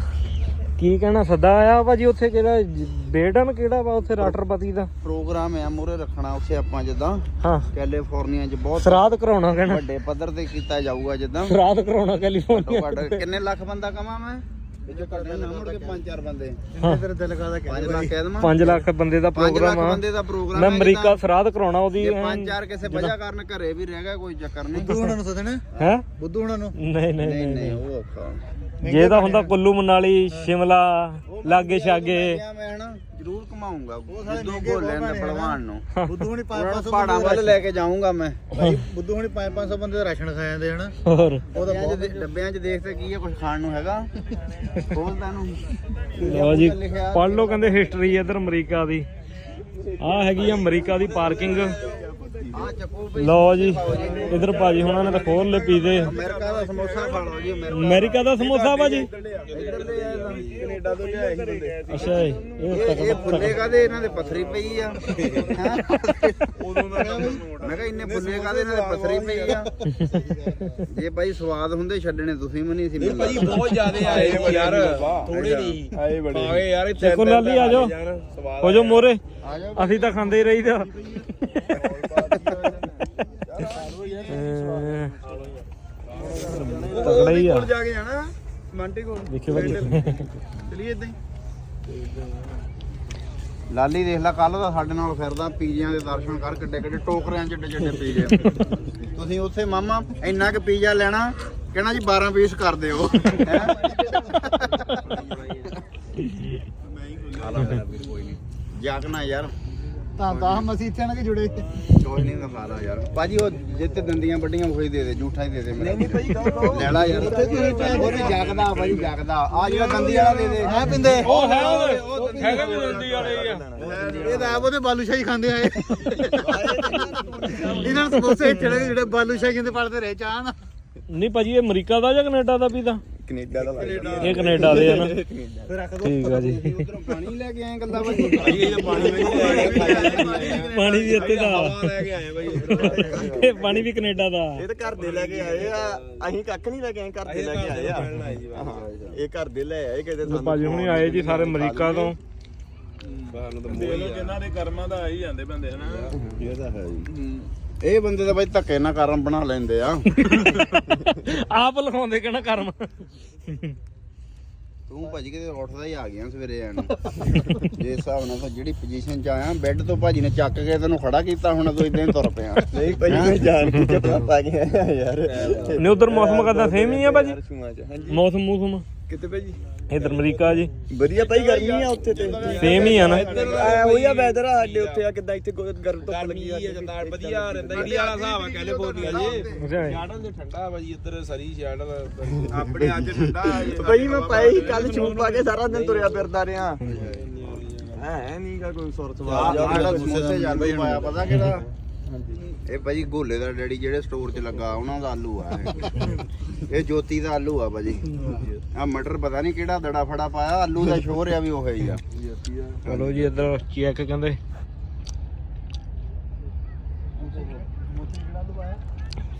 Speaker 1: ਕੀ ਕਹਿਣਾ ਸੱਦਾ ਆਇਆ ਭਾਜੀ ਉੱਥੇ ਕਿਹੜਾ ਬੇਡਨ ਕਿਹੜਾ ਵਾ ਉੱਥੇ ਰਾਸ਼ਟਰਪਤੀ ਦਾ?
Speaker 2: ਪ੍ਰੋਗਰਾਮ ਆ ਮੂਰੇ ਰੱਖਣਾ ਉੱਥੇ ਆਪਾਂ ਜਿੱਦਾਂ।
Speaker 1: ਹਾਂ।
Speaker 2: ਕੈਲੀਫੋਰਨੀਆ 'ਚ ਬਹੁਤ
Speaker 1: ਸਰਾਧ ਕਰਾਉਣਾ ਕਹਿਣਾ।
Speaker 2: ਵੱਡੇ ਪੱਧਰ ਤੇ ਕੀਤਾ ਜਾਊਗਾ ਜਿੱਦਾਂ।
Speaker 1: ਸਰਾਧ ਕਰਾਉਣਾ ਕੈਲੀਫੋਰਨੀਆ
Speaker 2: ਕਿੰਨੇ ਲੱਖ ਬੰਦਾ ਕਮਾ ਮੈਂ ਵਿੱਚੋਂ ਕੱਢੇ ਨਾ ਮੁੜ ਕੇ ਪੰਜ ਚਾਰ ਬੰਦੇ।
Speaker 1: ਹਾਂ।
Speaker 4: ਤੇਰੇ ਦਿਲ ਕਰਦਾ
Speaker 2: 5 ਲੱਖ ਕਹਿ ਦਵਾਂ
Speaker 1: 5 ਲੱਖ ਬੰਦੇ ਦਾ
Speaker 2: 5 ਲੱਖ
Speaker 1: ਪ੍ਰੋਗਰਾਮ ਆ।
Speaker 2: ਬੰਦੇ ਦਾ ਪ੍ਰੋਗਰਾਮ
Speaker 1: ਮੈਂ ਅਮਰੀਕਾ ਸਰਾਧ ਕਰਾਉਣਾ ਉਹਦੀ
Speaker 2: ਪੰਜ ਚਾਰ ਕਿਸੇ ਵਜ੍ਹਾ ਕਾਰਨ ਘਰੇ ਵੀ ਰਹਿ ਗਿਆ ਕੋਈ ਚੱਕਰ ਨਹੀਂ।
Speaker 4: ਬੁੱਧੂ ਹੁਣਾਂ ਨੂੰ ਸਦਨ
Speaker 1: ਹੈ?
Speaker 4: ਬੁੱਧੂ ਹੁਣਾਂ ਨੂੰ?
Speaker 1: ਨਹੀਂ ਨਹੀਂ
Speaker 2: ਨਹੀਂ ਉਹ ਔਖਾ।
Speaker 1: ਜੇ ਤਾਂ ਹੁੰਦਾ ਕੁੱਲੂ ਮਨਾਲੀ ਸ਼ਿਮਲਾ ਲਾਗੇ ਛਾਗੇ
Speaker 2: ਜ਼ਰੂਰ ਘਮਾਉਂਗਾ। ਬੁੱਧੂ ਭੋਲੇ ਦੇ ਪਹਿਲਵਾਨ ਨੂੰ
Speaker 4: ਬੁੱਧੂ ਹੁਣੀ
Speaker 2: ਉਹਨਾਂ
Speaker 4: 500
Speaker 2: ਨੂੰ ਪਹਾੜਾਂ ਵੱਲ ਲੈ ਕੇ ਜਾਊਂਗਾ ਮੈਂ।
Speaker 4: ਭਾਈ ਬੁੱਧੂ ਹੁਣੀ 500 ਬੰਦੇ ਦਾ ਰਾਸ਼ਨ ਖਾ ਜਾਂਦੇ ਹਨਾ? (laughs)
Speaker 1: ਹੋਰ।
Speaker 4: ਉਹ ਤਾਂ
Speaker 2: ਡੱਬਿਆਂ 'ਚ ਦੇ- ਡੱਬਿਆਂ 'ਚ ਦੇਖਦੇ ਕੀ ਹੈ ਕੁਝ ਖਾਣ ਨੂੰ ਹੈਗਾ? ਖੋਲਦਾ ਨੂੰ।
Speaker 1: ਲਓ ਜੀ ਪੜ੍ਹ ਲਓ ਕਹਿੰਦੇ ਹਿਸਟਰੀ ਇਧਰ ਅਮਰੀਕਾ ਦੀ। ਆ ਹੈਗੀ ਆ ਅਮਰੀਕਾ ਦੀ ਪਾਰਕਿੰਗ ਲਓ ਜੀ ਇਧਰ ਭਾਜੀ ਹੁਣਾਂ ਨੇ ਤਾਂ ਖੋਲ ਲੈ ਪੀਦੇ
Speaker 2: ਅਮਰੀਕਾ ਦਾ ਸਮੋਸਾ ਖਾ ਲਓ ਜੀ। ਅਮਰੀਕਾ
Speaker 1: ਦਾ ਸਮੋਸਾ ਭਾਜੀ
Speaker 2: ਕੈਨੇਡਾ ਤੋਂ ਲਿਆਏ ਸੀ ਬੰਦੇ
Speaker 1: ਅੱਛਾ ਇਹ
Speaker 2: ਇਹ ਫੁੱਲੇ ਕਾਦੇ ਇਹਨਾਂ ਦੇ ਪੱਥਰੀ ਪਈ ਆ। ਹੈਂ? ਮੈਂ ਕਿਹਾ ਇੰਨੇ ਫੁੱਲੇ ਕਾਦੇ ਇਹਨਾਂ ਦੇ ਪੱਥਰੀ ਪਈ ਆ। ਜੇ ਭਾਈ ਸਵਾਦ ਹੁੰਦੇ ਛੱਡਣੇ ਤੁਸੀਂ ਵੀ ਨਹੀਂ ਸੀ ਮਿਲਦਾ ਭਾਈ
Speaker 6: ਬਹੁਤ ਜ਼ਿਆਦੇ ਆਏ ਸੀ ਯਾਰ। ਥੋੜੇ ਨਹੀਂ। ਆਏ ਬੜੇ। ਆਏ ਯਾਰ ਇੱਥੇ
Speaker 1: ਦੇਖੋ ਲਾਲੀ ਆ ਜਾਓ। ਹੋ ਜਾਓ ਮੋਰੇ। ਅਸੀਂ ਤਾਂ ਖਾਂਦੇ ਹੀ ਰਹੀਦਾ। ਤਕੜਾ ਹੀ ਆ
Speaker 2: ਜਾ ਕੇ ਜਾਣਾ ਮੰਟੀ ਕੋਲ।
Speaker 1: ਦੇਖਿਓ ਭਾਜੀ।
Speaker 2: ਚਲੀਏ ਇਦਾਂ ਹੀ। ਲਾਲੀ ਦੇਖ ਲੈ ਕੱਲ ਦਾ ਸਾਡੇ ਨਾਲ ਫਿਰਦਾ ਪੀਜ਼ਿਆਂ ਦੇ ਦਰਸ਼ਨ ਕਰ ਕਿੱਡੇ ਕਿੱਡੇ ਟੋਕਰਿਆਂ ਚ ਏਡੇ ਜਿੱਡੇ ਪੀਜ਼ੇ ਤੁਸੀਂ ਉੱਥੇ ਮਾਮਾ ਇੰਨਾ ਕੁ ਪੀਜ਼ਾ ਲੈਣਾ ਕਹਿਣਾ ਜੀ 12 ਪੀਸ ਕਰ ਦਿਓ। ਹੈਂ? ਜਾਗਣਾ ਯਾਰ।
Speaker 4: ਤਾਂ ਤਾਂ ਮਸੀਤਾਂ ਨਾਲ ਕਿ ਜੁੜੇ
Speaker 2: ਕੋਈ ਨਹੀਂ ਖਾ ਲਾ ਯਾਰ। ਬਾਜੀ ਉਹ ਜਿੱਤੇ ਦੰਦੀਆਂ ਵੱਡੀਆਂ ਉਹੀ ਦੇ ਦੇ ਝੂਠਾ ਹੀ ਦੇ ਦੇ ਨਹੀਂ ਨਹੀਂ ਭਾਈ ਲੈ ਲਾ ਯਾਰ। ਉਹ ਵੀ ਜਾਗਦਾ ਭਾਈ ਜਾਗਦਾ। ਆ ਜਿਹੜਾ ਦੰਦੀ ਵਾਲਾ ਦੇ ਦੇ।
Speaker 4: ਹੈ ਪਿੰਦੇ।
Speaker 6: ਉਹ ਹੈ ਉਹ ਹੈਗਾ ਵੀ ਦੰਦੀ ਵਾਲੇ ਹੀ ਆ।
Speaker 4: ਇਹ ਤਾਂ ਆਪ ਉਹਦੇ ਬਾਲੂਸ਼ਾਹੀ ਖਾਂਦੇ ਆਏ ਇਹਨਾਂ ਨੂੰ ਸਮੋਸੇ ਚੜੇ ਜਿਹੜੇ ਬਾਲੂਸ਼ਾਹੀ ਕਹਿੰਦੇ ਪੜਦੇ ਰਹੇ ਚਾਹਨ
Speaker 1: ਨਹੀਂ ਭਾਜੀ ਇਹ ਅਮਰੀਕਾ ਦਾ ਜਾਂ ਕੈਨੇਡਾ ਦਾ ਪੀਦਾ
Speaker 2: ਕੈਨੇਡਾ ਦਾ ਲੱਗਦਾ
Speaker 1: ਇਹ ਕੈਨੇਡਾ ਦੇ ਆ ਨਾ। ਠੀਕ ਆ ਜੀ।
Speaker 2: ਉਧਰੋਂ ਪਾਣੀ ਲੈ ਕੇ ਆਏ ਗੱਲਾਂ ਭਾਜੀ
Speaker 1: ਪਾਣੀ ਵੀ ਇੱਥੇ ਦਾ
Speaker 6: ਲੈ ਕੇ ਆਏ ਬਾਈ
Speaker 1: ਇਹ ਪਾਣੀ ਵੀ ਕੈਨੇਡਾ ਦਾ
Speaker 7: ਇਹ ਤਾਂ ਘਰ ਦੇ ਲੈ ਕੇ ਆਏ ਆ। ਅਸੀਂ ਕੱਖ ਨਹੀਂ ਲੈ ਕੇ ਆਏ ਘਰ ਦੇ ਲੈ ਕੇ ਆਏ ਆ। ਹਾਂ, ਇਹ ਘਰ ਦੇ ਲੈ ਆਏ ਕਿਤੇ ਸਾਨੂੰ
Speaker 1: ਭਾਜੀ ਹੁਣੀ ਆਏ ਜੀ ਸਾਰੇ ਅਮਰੀਕਾ ਤੋਂ।
Speaker 6: ਜਿਨ੍ਹਾਂ ਦੇ ਕਰਮਾਂ ਦਾ ਆਈ ਜਾਂਦੇ ਬੰਦੇ ਹਨਾ?
Speaker 2: ਇਹ ਬੰਦੇ ਤਾਂ ਬਾਈ ਧੱਕੇ ਨਾਲ ਕਾਰਨ ਬਣਾ ਲੈਂਦੇ ਆ।
Speaker 1: ਆਪ ਲਿਖਾਉਂਦੇ ਕਿਹੜਾ ਕਰਮ?
Speaker 2: ਤੂੰ ਭਾਜੀ ਕਿਤੇ ਉੱਠਦਾ ਹੀ ਆ ਗਿਆ ਸਵੇਰੇ ਐਨ। ਜੇ ਹਿਸਾਬ ਨਾਲ ਤਾਂ ਜਿਹੜੀ ਪੋਜੀਸ਼ਨ 'ਚ ਆਇਆ ਬੈੱਡ ਤੋਂ ਭਾਜੀ ਨੇ ਚੱਕ ਕੇ ਤੈਨੂੰ ਖੜਾ ਕੀਤਾ ਹੁਣ ਤੂੰ ਇਦਾਂ ਹੀ ਤੁਰ ਪਿਆ।
Speaker 7: ਨਹੀਂ ਭਾਈ ਮੈਂ ਜਾਣ ਕੇ ਚੱਪਾ ਪਾ ਕੇ ਆਇਆ ਯਾਰ।
Speaker 1: ਨੇ ਉਧਰ ਮੌਸਮ ਕਦਾ ਸੇਮ ਹੀ ਆ ਭਾਜੀ? ਮੌਸਮ ਮੌਸਮ।
Speaker 7: ਕਿਤੇ ਭਾਈ
Speaker 1: ਇਧਰ ਅਮਰੀਕਾ ਜੀ।
Speaker 7: ਵਧੀਆ ਭਾਈ ਗਰਮੀ ਆ ਉੱਥੇ ਤੇ।
Speaker 1: ਸੇਮ ਹੀ ਆ ਨਾ।
Speaker 7: ਐ ਹੋਈ ਆ ਵੈਦਰ ਆ ਸਾਡੇ ਉੱਥੇ ਆ ਕਿੱਦਾਂ ਇੱਥੇ ਗਰਮ ਧੁੱਪ ਲੱਗੀ ਆ
Speaker 6: ਜੰਦਾਰ ਵਧੀਆ ਰਹਿੰਦਾ। ਇੰਡੀਆ ਵਾਲਾ ਹਿਸਾਬ ਆ ਕੈਲੀਫੋਰਨੀਆ ਜੀ।
Speaker 1: ਜੀ।
Speaker 6: ਸਿਆਟਲ ਦੇ ਠੰਡਾ ਭਾਜੀ ਇੱਧਰ ਸਰੀ ਸਿਆਟਲ ਆਪਣੇ ਅੱਜ ਠੰਡਾ (laughs)
Speaker 7: ਭਾਈ ਮੈਂ ਹੀ ਕੱਲ ਸ਼ੂ ਪਾ ਕੇ ਸਾਰਾ ਦਿਨ ਤੁਰਿਆ ਫਿਰਦਾ ਰਿਹਾ। ਹੈ ਨਹੀਂ ਗਾ ਕੋਈ ਸੁਰ
Speaker 2: ਆਹ ਜਿਹੜਾ ਸਮੋਸੇ ਜਾਲੂ ਪਾਇਆ ਪਤਾ ਕਿਹੜਾ? ਇਹ ਭਾਜੀ ਗੋਲੇ ਦਾ ਡੈਡੀ ਜਿਹੜੇ ਸਟੋਰ 'ਚ ਲੱਗਾ ਉਹਨਾਂ ਦਾ ਆਲੂ ਆ। ਇਹ। ਇਹ ਜੋਤੀ ਦਾ ਆਲੂ ਆ ਭਾਜੀ। ਆ ਮਟਰ ਪਤਾ ਨਹੀਂ ਕਿਹੜਾ ਦੜਾ ਫੜਾ ਪਾਇਆ, ਆਲੂ ਦਾ ਸ਼ੋਰ ਆ ਵੀ ਉਹ ਹੀ ਆ।
Speaker 1: ਚਲੋ ਜੀ, ਇਧਰ ਚੈੱਕ ਕਹਿੰਦੇ।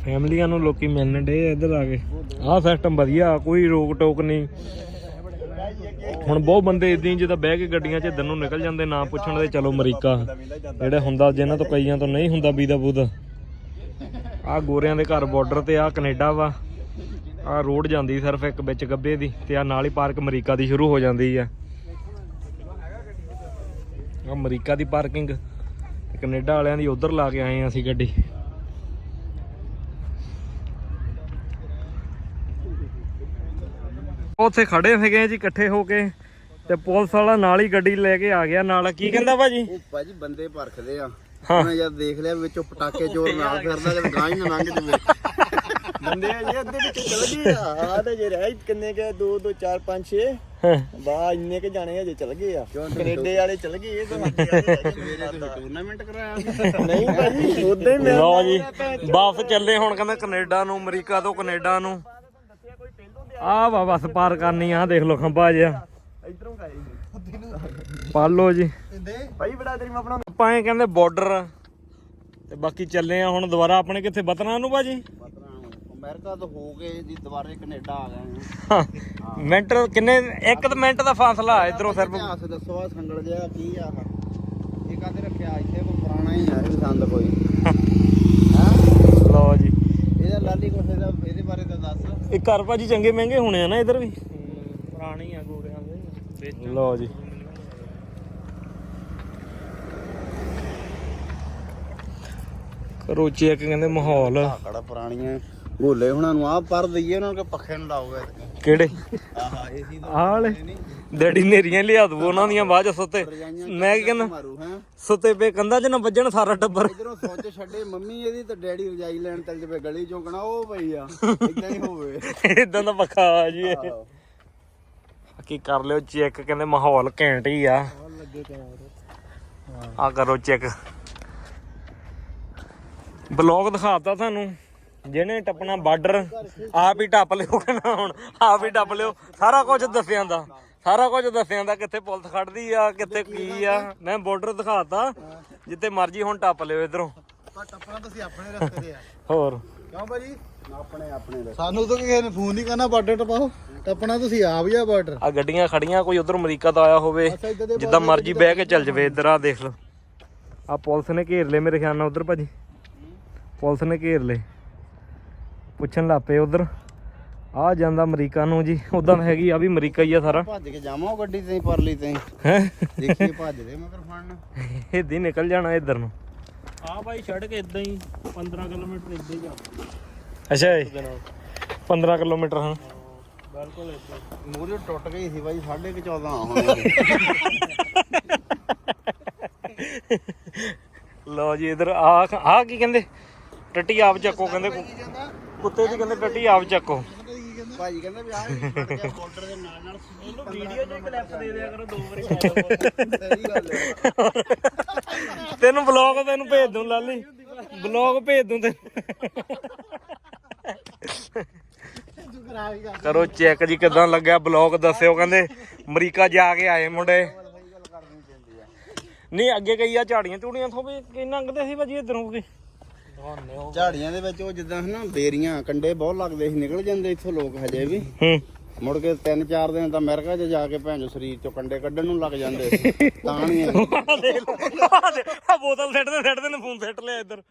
Speaker 1: ਫੈਮਲੀਆਂ ਨੂੰ ਲੋਕੀ ਮਿਲਣ ਡੇ ਇੱਧਰ ਆ ਕੇ। ਆਹ ਸਿਸਟਮ ਵਧੀਆ, ਕੋਈ ਰੋਕ ਟੋਕ ਨਹੀਂ। ਹੁਣ ਬਹੁਤ ਬੰਦੇ ਇਦਾਂ ਹੀ ਜਿੱਦਾਂ ਬਹਿ ਕੇ ਗੱਡੀਆਂ 'ਚ ਇੱਧਰ ਨੂੰ ਨਿਕਲ ਜਾਂਦੇ, ਨਾ ਪੁੱਛਣ ਦੇ, ਚਲੋ ਅਮਰੀਕਾ। ਜਿਹੜਾ ਹੁੰਦਾ ਜਿਹਨਾਂ ਤੋਂ ਕਈਆਂ ਤੋਂ ਨਹੀਂ ਹੁੰਦਾ ਵੀਦਾ ਬੂਦਾ ਆਹ ਗੋਰਿਆਂ ਦੇ ਘਰ ਬਾਰਡਰ ਤੇ ਆਹ ਕੈਨੇਡਾ ਵਾ। ਆਹ ਰੋਡ ਜਾਂਦੀ ਸਿਰਫ ਇੱਕ ਵਿੱਚ ਗੱਬੇ ਦੀ ਤੇ ਆ ਨਾਲ ਹੀ ਪਾਰਕ ਅਮਰੀਕਾ ਦੀ ਸ਼ੁਰੂ ਹੋ ਜਾਂਦੀ ਆ। ਅਮਰੀਕਾ ਦੀ ਪਾਰਕਿੰਗ ਕੈਨੇਡਾ ਵਾਲਿਆਂ ਦੀ ਉਧਰ ਲਾ ਕੇ ਆਏ ਆ ਅਸੀਂ ਗੱਡੀ। ਉੱਥੇ ਖੜੇ ਸੀਗੇ ਜੀ ਇਕੱਠੇ ਹੋ ਕੇ ਤੇ ਪੁਲਿਸ ਵਾਲਾ ਨਾਲ ਹੀ ਗੱਡੀ ਲੈ ਕੇ ਆ ਗਿਆ ਨਾਲ। ਕੀ ਕਹਿੰਦਾ ਭਾਜੀ?
Speaker 2: ਉਹ ਭਾਜੀ ਬੰਦੇ ਪਰਖਦੇ ਆ।
Speaker 1: ਹਾਂ।
Speaker 2: ਜਦ ਦੇਖ ਲਿਆ ਵਿੱਚੋਂ ਪਟਾਕੇ ਚੋਰ ਨਾਲ ਫਿਰਦਾ ਤੇ ਗਾਂ ਹੀ ਨਾ ਲੰਘ ਜਵੇ।
Speaker 7: ਬੰਦੇ ਆ ਜੀ ਅੱਧੇ ਵਿੱਚ ਚਲ ਗਏ ਆ। ਆ ਤੇ ਜੇ ਰਹਿ ਕਿੰਨੇ ਕੇ 2 2 4 5 6
Speaker 1: ਹਾਂ।
Speaker 7: ਬਾ ਇੰਨੇ ਕੇ ਜਾਣੇ ਹਜੇ ਚਲ ਗਏ ਆ। ਕੈਨੇਡਾ ਵਾਲੇ ਚਲ ਗਏ ਇਹ ਤਾਂ
Speaker 2: ਟੂਰਨਾਮੈਂਟ (laughs) ਕਰਾਇਆ
Speaker 7: ਨਹੀਂ ਭਾਜੀ ਉਦਾਂ ਹੀ ਮੈਂ
Speaker 1: ਲਓ ਜੀ ਵਾਪਸ ਚੱਲੇ ਹੁਣ ਕਹਿੰਦੇ ਕੈਨੇਡਾ ਨੂੰ ਅਮਰੀਕਾ ਤੋਂ ਕੈਨੇਡਾ ਨੂੰ। ਆ ਵਾ ਬਸ ਪਾਰ ਕਰਨੀ ਆ ਦੇਖ ਲੋ ਖੰਭਾ ਜਿਆ
Speaker 7: ਇਧਰੋਂ ਗਏ
Speaker 1: ਪਾ ਲਓ ਜੀ।
Speaker 7: ਭਾਈ ਬੜਾ ਤੇਰੀ ਮੈਂ ਆਪਣਾ
Speaker 1: ਆਪਾਂ ਇਹ ਕਹਿੰਦੇ ਬਾਰਡਰ ਤੇ ਬਾਕੀ ਚੱਲੇ ਆ ਹੁਣ ਦੁਬਾਰਾ ਆਪਣੇ ਕਿੱਥੇ? ਬਤਨਾ ਨੂੰ ਭਾਜੀ?
Speaker 2: ਅਮਰੀਕਾ ਤੋਂ ਹੋ ਕੇ ਜੀ ਦੁਬਾਰੇ ਕੈਨੇਡਾ ਆ ਗਏ
Speaker 1: ਹਾਂ। ਮਿੰਟ ਕਿੰਨੇ ਇੱਕ ਤਾਂ ਮਿੰਟ ਦਾ ਫਾਸਲਾ ਇਧਰੋਂ ਸਿਰਫ।
Speaker 2: ਇਤਿਹਾਸ ਦੱਸੋ ਆ ਸੰਗਲ ਜਿਹਾ ਕੀ ਆ? ਇਹ ਕਾਹਦੇ ਰੱਖਿਆ? ਇੱਥੇ ਕੋਈ ਪੁਰਾਣਾ ਹੀ ਆ ਇਹ ਸੰਦ ਕੋਈ। ਹਾਂ?
Speaker 1: ਲਓ ਜੀ।
Speaker 2: ਇਹਦਾ ਲਾਲੀ ਕੋਸੇ ਦਾ ਇਹਦੇ ਬਾਰੇ ਤਾਂ ਦੱਸ।
Speaker 1: ਇਹ ਘਰ ਭਾਜੀ ਚੰਗੇ ਮਹਿੰਗੇ ਹੋਣੇ ਆ ਨਾ ਇਧਰ ਵੀ? ਪੁਰਾਣੀ ਆ ਗੋਰਿਆਂ ਦੇ। ਲਓ ਜੀ। ਕਰੋ ਚੈੱਕ ਕਹਿੰਦੇ ਮਾਹੌਲ।
Speaker 2: ਕੜਾ ਪੁਰਾਣੀਆਂ। ਗੋਲੇ ਹੁਣਾਂ ਨੂੰ ਆਹ ਪਰ ਦਈਏ ਉਹਨਾਂ ਨੂੰ ਕਿ ਪੱਖੇ ਨੂੰ ਲਾਓਗੇ
Speaker 1: ਕਿਹੜੇ?
Speaker 2: ਆਹਾ ਏਸੀ
Speaker 1: ਆਹ ਵਾਲੇ। ਡੈਡੀ ਨੇਰੀਆਂ ਲਿਆ ਦੂ ਉਹਨਾਂ ਦੀਆਂ ਬਾਅਦ ਚ ਸੁੱਤੇ। ਮੈਂ ਕੀ ਕਹਿੰਦਾ? ਸੁੱਤੇ ਪੇ ਕੰਧਾਂ 'ਚ ਨਾ ਵੱਜਣ ਸਾਰਾ ਟੱਬਰ।
Speaker 2: ਇਧਰੋਂ ਸੋਚ ਛੱਡੇ ਮੰਮੀ ਇਹਦੀ ਤੇ ਡੈਡੀ ਰਜਾਈ ਲੈਣ ਚੱਲ ਜਵੇ ਗਲੀ ਚੋਂ ਕਣਾ ਉਹ ਪਈ ਆ। ਇਦਾਂ ਹੀ ਹੋਵੇ।
Speaker 1: ਇਦਾਂ ਦਾ ਪੱਖਾ ਆ ਜੀ ਇਹ। ਕੀ ਕਰ ਲਿਓ ਚੈੱਕ ਕਹਿੰਦੇ ਮਾਹੌਲ ਘੈਂਟ ਹੀ ਆ। ਆ ਕਰੋ ਚੈੱਕ। ਬਲੌਗ ਦਿਖਾਤਾ ਤੁਹਾਨੂੰ। ਜਿਹਨੇ ਟੱਪਣਾ ਬਾਰਡਰ ਆਪ ਹੀ ਟੱਪ ਲਿਓ ਕਹਿੰਦਾ ਹੁਣ ਆਪ ਹੀ ਟੱਪ ਲਿਓ। ਸਾਰਾ ਕੁਝ ਦੱਸਿਆ ਦਾ ਸਾਰਾ ਕੁਝ ਦੱਸਿਆ ਦਾ ਕਿੱਥੇ ਪੁਲਿਸ ਖੜਦੀ ਆ ਕਿੱਥੇ ਕੀ ਆ। ਮੈਂ ਬਾਰਡਰ ਦਿਖਾਤਾ ਜਿੱਥੇ ਮਰਜ਼ੀ ਹੁਣ ਟੱਪ ਲਿਓ ਇਧਰੋਂ।
Speaker 4: ਪਰ ਟੱਪਣਾ ਤੁਸੀਂ ਆਪਣੇ ਰਸਤੇ ਤੇ ਆ।
Speaker 1: ਹੋਰ।
Speaker 4: ਕਿਉਂ ਭਾਜੀ? ਆਪਣੇ ਆਪਣੇ ਸਾਨੂੰ ਤਾਂ ਕਿਸੇ ਨੇ ਫੋਨ ਨਹੀਂ ਕਰਨਾ ਬਾਰਡਰ ਟਪਾਓ। ਟੱਪਣਾ ਤੁਸੀਂ ਆਪ ਹੀ ਆ ਬਾਰਡਰ।
Speaker 1: ਆ ਗੱਡੀਆਂ ਖੜੀਆਂ ਕੋਈ ਉਧਰ ਅਮਰੀਕਾ ਤੋਂ ਆਇਆ ਹੋਵੇ ਜਿੱਦਾਂ ਮਰਜ਼ੀ ਬਹਿ ਕੇ ਚੱਲ ਜਵੇ ਇਧਰ ਆ ਦੇਖ ਲਓ। ਆ ਪੁਲਿਸ ਨੇ ਘੇਰ ਲਏ ਮੇਰੇ ਖਿਆਲ ਨਾਲ ਉਧਰ ਭਾਜੀ। ਪੁਲਿਸ ਨੇ ਘੇਰ ਲਏ। ਪੁੱਛਣ ਲੱਪੇ ਉਧਰ। ਆ ਜਾਂਦਾ ਅਮਰੀਕਾ ਨੂੰ ਜੀ। ਉਦਾਂ ਹੈਗੀ ਆ ਵੀ ਅਮਰੀਕਾ ਹੀ ਆ ਸਾਰਾ।
Speaker 2: ਭੱਜ ਕੇ ਜਾਵਾਂ ਉਹ ਗੱਡੀ ਤੇ ਪਰਲੀ ਤੇ।
Speaker 1: ਹੈ?
Speaker 2: ਦੇਖੀਏ ਭੱਜਦੇ ਮਗਰ ਫੜਨ।
Speaker 1: ਇਹਦੀ ਨਿਕਲ ਜਾਣਾ ਇੱਧਰ ਨੂੰ।
Speaker 5: ਆ ਭਾਈ ਛੱਡ ਕੇ ਇਦਾਂ ਹੀ 15 ਕਿਲੋਮੀਟਰ ਇਦਾਂ ਹੀ ਜਾ
Speaker 1: ਅੱਛਾ ਜੀ। 15 ਕਿਲੋਮੀਟਰ ਹਾਂ।
Speaker 5: ਬਿਲਕੁਲ ਇਦਾਂ
Speaker 2: ਮੂਰੇ ਟੁੱਟ ਗਈ ਸੀ ਬਾਈ 14.5 ਹੋਣੇ।
Speaker 1: ਲਓ ਜੀ ਇਧਰ ਆ ਆ ਕੀ ਕਹਿੰਦੇ? ਟੱਟੀ ਆਪ ਚੱਕੋ ਕਹਿੰਦੇ ਕੁ- ਕੁੱਤੇ ਦੀ ਕਹਿੰਦੇ ਟੱਟੀ ਆਪ ਚੱਕੋ।
Speaker 2: ਭਾਜੀ ਕਹਿੰਦਾ ਵੀ ਆਹ ਟੁੱਟ ਗਿਆ ਬਾਰਡਰ ਦੇ ਨਾਲ ਨਾਲ
Speaker 5: ਇਹਨੂੰ ਵੀਡੀਓ 'ਚ ਕਲਿੱਪ ਦੇ ਦਿਆ ਕਰੋ ਦੋ ਵਾਰੀ
Speaker 2: ਸਹੀ ਗੱਲ ਹੈ।
Speaker 1: ਤੈਨੂੰ ਬਲੌਗ ਤੈਨੂੰ ਭੇਜ ਦੂੰ ਲਾਲੀ। ਬਲੌਗ ਭੇਜ ਦੂੰ ਤੈਨੂੰ। ਕਰੋ ਚੈੱਕ ਜੀ ਕਿਦਾਂ ਲੱਗਿਆ ਬਲੌਗ ਦੱਸਿਓ ਕਹਿੰਦੇ। ਅਮਰੀਕਾ ਜਾ ਕੇ ਆਏ ਮੁੰਡੇ। ਨਹੀਂ ਅੱਗੇ ਕਈ ਆ ਝਾੜੀਆਂ ਝੂੜੀਆਂ ਤੋਂ ਵੀ ਕਿ ਲੰਘਦੇ ਸੀ ਭਾਜੀ ਇਧਰੋਂ ਕੀ?
Speaker 2: ਝਾੜੀਆਂ ਦੇ ਵਿੱਚ ਉਹ ਜਿੱਦਾਂ ਹਨਾ ਬੇਰੀਆਂ ਕੰਡੇ ਬਹੁਤ ਲੱਗਦੇ ਸੀ ਨਿਕਲ ਜਾਂਦੇ ਇੱਥੋਂ ਲੋਕ ਹਜੇ ਵੀ।
Speaker 1: ਹੂੰ।
Speaker 2: ਮੁੜ ਕੇ 3-4 ਦਿਨ ਤਾਂ ਅਮਰੀਕਾ 'ਚ ਜਾ ਕੇ ਭੈਣ ਚੋ ਸਰੀਰ ਚੋਂ ਕੰਡੇ ਕੱਢਣ ਨੂੰ ਲੱਗ ਜਾਂਦੇ ਸੀ। (laughs) ਤਾਂ ਨਹੀਂ
Speaker 1: ਆ ਬੋਤਲ ਸਿੱਟਦੇ ਸਿੱਟਦੇ ਨੇ ਫੋਨ ਸਿੱਟ ਲਿਆ ਇੱਧਰ।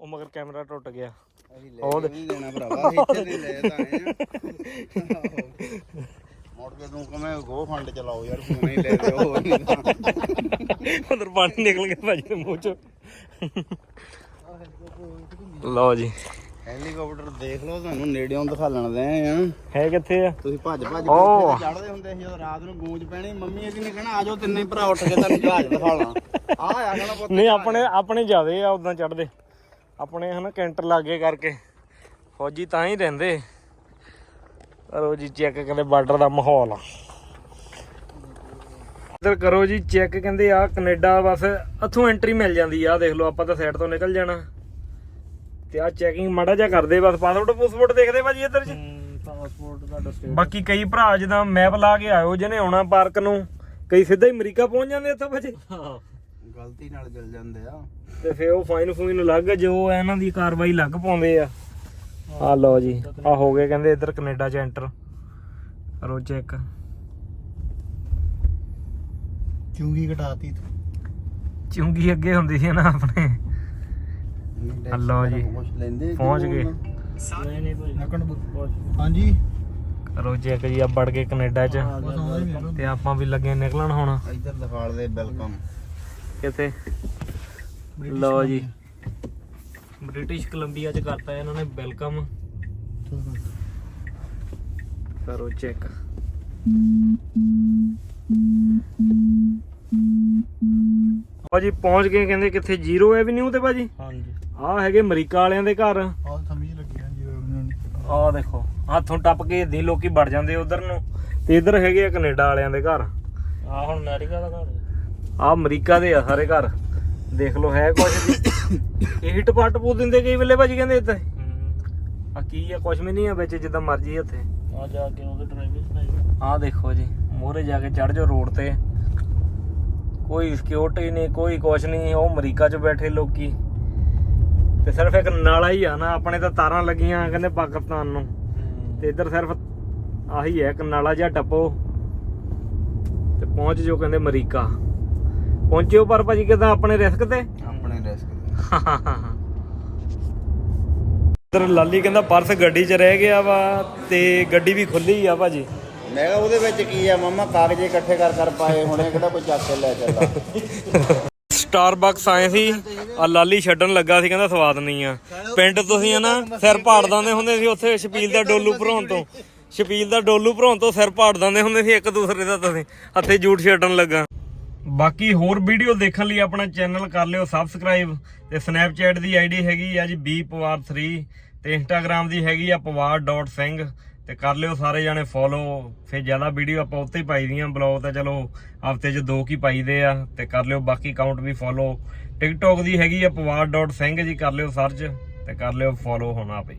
Speaker 1: ਉਹ ਮਗਰ ਕੈਮਰਾ ਟੁੱਟ ਗਿਆ।
Speaker 2: ਅਸੀਂ ਲੈ ਨਹੀਂ ਦੇਣਾ ਭਰਾਵਾ ਇੱਥੇ ਨਹੀਂ ਲੈ ਤਾਂ ਆਏ ਆ (laughs) ਮੁੜ ਕੇ ਤੂੰ ਕਵੇਂ ਗੋ ਫੰਡ ਚਲਾਓ ਯਾਰ ਫੋਨ ਹੀ ਲੈ ਲਿਓ ਹੋਰ ਨਹੀਂ ਤਾਂ
Speaker 1: ਉਧਰ ਪਾਣੀ ਨਿਕਲ ਗਿਆ ਭਾਜੀ ਦੇ ਮੂੰਹ ਚੋਂ। ਲਓ ਜੀ।
Speaker 2: ਹੈਲੀਕਾਪਟਰ ਦੇਖ ਲਓ ਤੁਹਾਨੂੰ ਨੇੜਿਓਂ ਦਿਖਾ ਲੈਣਦੇ ਆ।
Speaker 1: ਹੈ ਕਿੱਥੇ ਆ?
Speaker 2: ਤੁਸੀਂ ਭੱਜ ਭੱਜ
Speaker 1: ਓ।
Speaker 2: ਕੇ ਚੜਦੇ ਹੁੰਦੇ ਸੀ ਜਦੋਂ ਰਾਤ ਨੂੰ ਗੂੰਜ ਪੈਣੀ ਮੰਮੀ ਇਹਦੀ ਨੇ ਕਹਿਣਾ ਆਜੋ ਤਿੰਨੇ ਭਰਾ ਉੱਠ ਕੇ ਤੁਹਾਨੂੰ ਜਹਾਜ਼ ਦਿਖਾਉਣਾ ਆ ਆ ਜਾਣਾ ਪੁੱਤ।
Speaker 1: ਨਹੀਂ ਆਪਣੇ ਆਪਣੇ ਜ਼ਿਆਦੇ ਆ ਉਦਾਂ ਚੜਦੇ ਆਪਣੇ ਹਨਾ ਕੈਂਟਰ ਲਾਗੇ ਕਰਕੇ। ਫੌਜੀ ਤਾਂ ਹੀ ਰਹਿੰਦੇ। ਕਰੋ ਜੀ ਚੈੱਕ ਕਹਿੰਦੇ ਬਾਰਡਰ ਦਾ ਮਾਹੌਲ ਇੱਧਰ ਕਰੋ ਜੀ ਚੈੱਕ ਕਹਿੰਦੇ ਆ ਕੈਨੇਡਾ ਬਸ ਇੱਥੋਂ ਐਂਟਰੀ ਮਿਲ ਜਾਂਦੀ ਆ ਦੇਖ ਲਓ ਆਪਾਂ ਤਾਂ ਸਾਈਡ ਤੋਂ ਨਿਕਲ ਜਾਣਾ। ਤੇ ਆ ਚੈਕਿੰਗ ਮਾੜਾ ਜਿਹਾ ਕਰਦੇ ਬਸ ਪਾਸਪੋਰਟ ਪੂਸਪੋਰਟ ਦੇਖਦੇ ਭਾਜੀ ਇੱਧਰ ਜੀ
Speaker 5: ਪਾਸਪੋਰਟ ਦਾ ਸਟੇਟ
Speaker 1: ਬਾਕੀ ਕਈ ਭਰਾ ਜਿੱਦਾਂ ਮੈਪ ਲਾ ਕੇ ਆਇਓ ਜਿਹਨੇ ਆਉਣਾ ਪਾਰਕ ਨੂੰ ਕਈ ਸਿੱਧਾ ਹੀ ਅਮਰੀਕਾ ਪਹੁੰਚ ਜਾਂਦੇ ਇੱਥੋਂ ਭਾਜੀ।
Speaker 2: ਗਲਤੀ ਨਾਲ ਜਲ ਜਾਂਦੇ ਆ।
Speaker 1: ਤੇ ਫੇ ਉਹ ਫਾਈਨ ਫੂਈਨ ਲੱਗ ਜੋ ਇਹਨਾਂ ਦੀ ਕਾਰਵਾਈ ਲੱਗ ਪਾਉਂਦੇ ਆ। ਆ ਲਓ ਜੀ ਆ ਹੋ ਗਏ ਕਹਿੰਦੇ ਇੱਧਰ ਕੈਨੇਡਾ ਚ ਐਂਟਰ ਕਰੋ ਚੈੱਕ
Speaker 4: ਚੁੰਗੀ ਘਟਾਤੀ ਤੂੰ।
Speaker 1: ਚੁੰਗੀ ਅੱਗੇ ਹੁੰਦੀ ਸੀ ਨਾ ਆਪਣੇ। ਲਓ ਜੀ। ਪਹੁੰਚ ਗਏ।
Speaker 5: ਨਹੀਂ ਨਹੀਂ ਭਾਈ।
Speaker 4: ਨਕਣ ਹਾਂਜੀ।
Speaker 1: ਕਰੋ ਚੈੱਕ ਜੀ ਆ ਵੜ ਗਏ ਕੈਨੇਡਾ ਚ। ਤੇ ਆਪਾਂ ਵੀ ਲੱਗੇ ਨਿਕਲਣ ਹੁਣ।
Speaker 2: ਇੱਧਰ ਦਿਖਾਲ ਦੇ ਵੈਲਕਮ।
Speaker 1: ਕਿੱਥੇ? ਲਓ ਜੀ। ਬ੍ਰਿਟਿਸ਼ ਕੋਲੰਬੀਆ ਚ ਕਰਤਾ ਇਹਨਾਂ ਨੇ ਵੈਲਕਮ। ਕਰੋ ਚੈੱਕ। ਭਾਜੀ ਪਹੁੰਚ ਗਏ ਕਹਿੰਦੇ ਕਿੱਥੇ? ਜ਼ੀਰੋ ਐਵਨਿਊ ਤੇ ਭਾਜੀ?
Speaker 5: ਹਾਂਜੀ।
Speaker 1: ਆਹ ਹੈਗੇ ਅਮਰੀਕਾ ਵਾਲਿਆਂ ਦੇ ਘਰ।
Speaker 4: ਆਹ ਸਮਝ ਲੱਗੀ ਹਾਂ ਜੀ ਉਹਨਾਂ ਨੂੰ।
Speaker 1: ਆਹ ਦੇਖੋ ਹੱਥੋਂ ਟੱਪ ਕੇ ਦੀ ਲੋਕੀ ਵੜ ਜਾਂਦੇ ਉਧਰ ਨੂੰ। ਤੇ ਇਧਰ ਹੈਗੇ ਆ ਕੈਨੇਡਾ ਵਾਲਿਆਂ ਦੇ ਘਰ।
Speaker 5: ਆ ਹੁਣ ਅਮਰੀਕਾ ਦਾ ਘਰ।
Speaker 1: ਆਹ ਅਮਰੀਕਾ ਦੇ ਆ ਸਾਰੇ ਘਰ। ਦੇਖ ਲਓ ਹੈ ਕੁਛ ਜੀ ਇਹ ਟਪਾਟ ਪੂ ਦਿੰਦੇ ਕਈ ਵੇਲੇ ਭਾਜੀ ਕਹਿੰਦੇ ਇੱਥੇ। ਆ ਕੀ ਆ ਕੁਛ ਵੀ ਨਹੀਂ ਆ ਵਿੱਚ ਜਿੱਦਾਂ ਮਰਜ਼ੀ ਇੱਥੇ।
Speaker 5: ਆ ਜਾ ਕੇ ਉਹਦੇ ਡਰਾਈਵਿੰਗ ਲਾਈਸੈਂਸ
Speaker 1: ਆਹ ਦੇਖੋ ਜੀ ਮੂਹਰੇ ਜਾ ਕੇ ਚੜ ਜਾਓ ਰੋਡ ਤੇ। ਕੋਈ ਸਿਕਿਉਰਿਟੀ ਨਹੀਂ ਕੋਈ ਕੁਛ ਨਹੀਂ ਉਹ ਅਮਰੀਕਾ 'ਚ ਬੈਠੇ ਲੋਕੀ। ਤੇ ਸਿਰਫ ਇੱਕ ਨਾਲਾ ਹੀ ਆ ਨਾ ਆਪਣੇ ਤਾਂ ਤਾਰਾਂ ਲੱਗੀਆਂ ਕਹਿੰਦੇ ਪਾਕਿਸਤਾਨ ਨੂੰ। ਤੇ ਇੱਧਰ ਸਿਰਫ ਆਹੀ ਹੈ ਇੱਕ ਨਾਲਾ ਜਿਹਾ ਟੱਪੋ ਤੇ ਪਹੁੰਚ ਜੋ ਕਹਿੰਦੇ ਅਮਰੀਕਾ। ਪਹੁੰਚਿਓ ਪਰ ਭਾਜੀ ਕਿਦਾਂ ਆਪਣੇ ਰਿਸਕ ਤੇ?
Speaker 2: ਆਪਣੇ ਰਿਸਕ
Speaker 1: ਇੱਧਰ ਲਾਲੀ ਕਹਿੰਦਾ ਪਰਸ ਗੱਡੀ 'ਚ ਰਹਿ ਗਿਆ ਵਾ ਤੇ ਗੱਡੀ ਵੀ ਖੁੱਲੀ ਆ ਭਾਜੀ।
Speaker 2: ਮੈਂ ਕਿਹਾ ਉਹਦੇ ਵਿੱਚ ਕੀ ਆ ਮਮਾ ਕਾਗਜ਼ੇ ਇਕੱਠੇ ਕਰ ਕਰ ਪਾਏ ਹੁਣੇ ਕਿਹੜਾ ਕੋਈ ਚੱਕ ਕੇ ਲੈ ਚੱਲਾ
Speaker 1: ਸਟਾਰਬਕਸ ਆਏ ਸੀ। ਆ ਲਾਲੀ ਛੱਡਣ ਲੱਗਾ ਸੀ, ਕਹਿੰਦਾ ਸਵਾਦ ਨਹੀਂ ਆ। ਪਿੰਡ ਤੁਸੀਂ ਨਾ ਸਿਰ ਪਾੜ ਦਿੰਦੇ ਹੁੰਦੇ ਸੀ ਉੱਥੇ ਛਪੀਲ ਦਾ ਡੋਲੂ ਭਰਉਣ ਤੋਂ। ਛਪੀਲ ਦਾ ਡੋਲੂ ਭਰਉਣ ਤੋਂ ਸਿਰ ਪਾੜ ਦਿੰਦੇ ਹੁੰਦੇ ਸੀ ਇੱਕ ਦੂਸਰੇ ਦਾ ਤੁਸੀਂ ਹੱਥੇ ਜੂਠ ਛੱਡਣ ਲੱਗਾ। ਬਾਕੀ ਹੋਰ ਵੀਡੀਓ ਦੇਖਣ ਲਈ ਆਪਣਾ ਚੈਨਲ ਕਰ ਲਿਓ ਸਬਸਕ੍ਰਾਈਬ ਤੇ ਸਨੈਪਚੈਟ ਦੀ ਆਈਡੀ ਹੈਗੀ ਆ ਜੀ bpawar3 ਤੇ ਇੰਸਟਾਗ੍ਰam ਦੀ ਹੈਗੀ ਆ pawar.singh ਤੇ ਕਰ ਲਿਓ ਸਾਰੇ ਜਾਣੇ ਫੋਲੋ ਫਿਰ ਜ਼ਿਆਦਾ ਵੀਡੀਓ ਆਪਾਂ ਉੱਤੇ ਹੀ ਪਾਈ ਦੀਆਂ ਬਲੌਗ ਤਾਂ ਚਲੋ ਹਫ਼ਤੇ 'ਚ ਦੋ ਕੀ ਪਾਈਦੇ ਆ ਤੇ ਕਰ ਲਿਓ, ਬਾਕੀ ਅਕਾਊਂਟ ਵੀ ਫੋਲੋ ਟਿਕਟੋਕ ਦੀ ਹੈਗੀ ਆ ਪਵਾਰ.ਸਿੰਘ ਜੀ, ਕਰ ਲਿਓ ਸਰਚ ਤੇ ਕਰ ਲਿਓ ਫੋਲੋ ਹੋਣਾ ਪਈ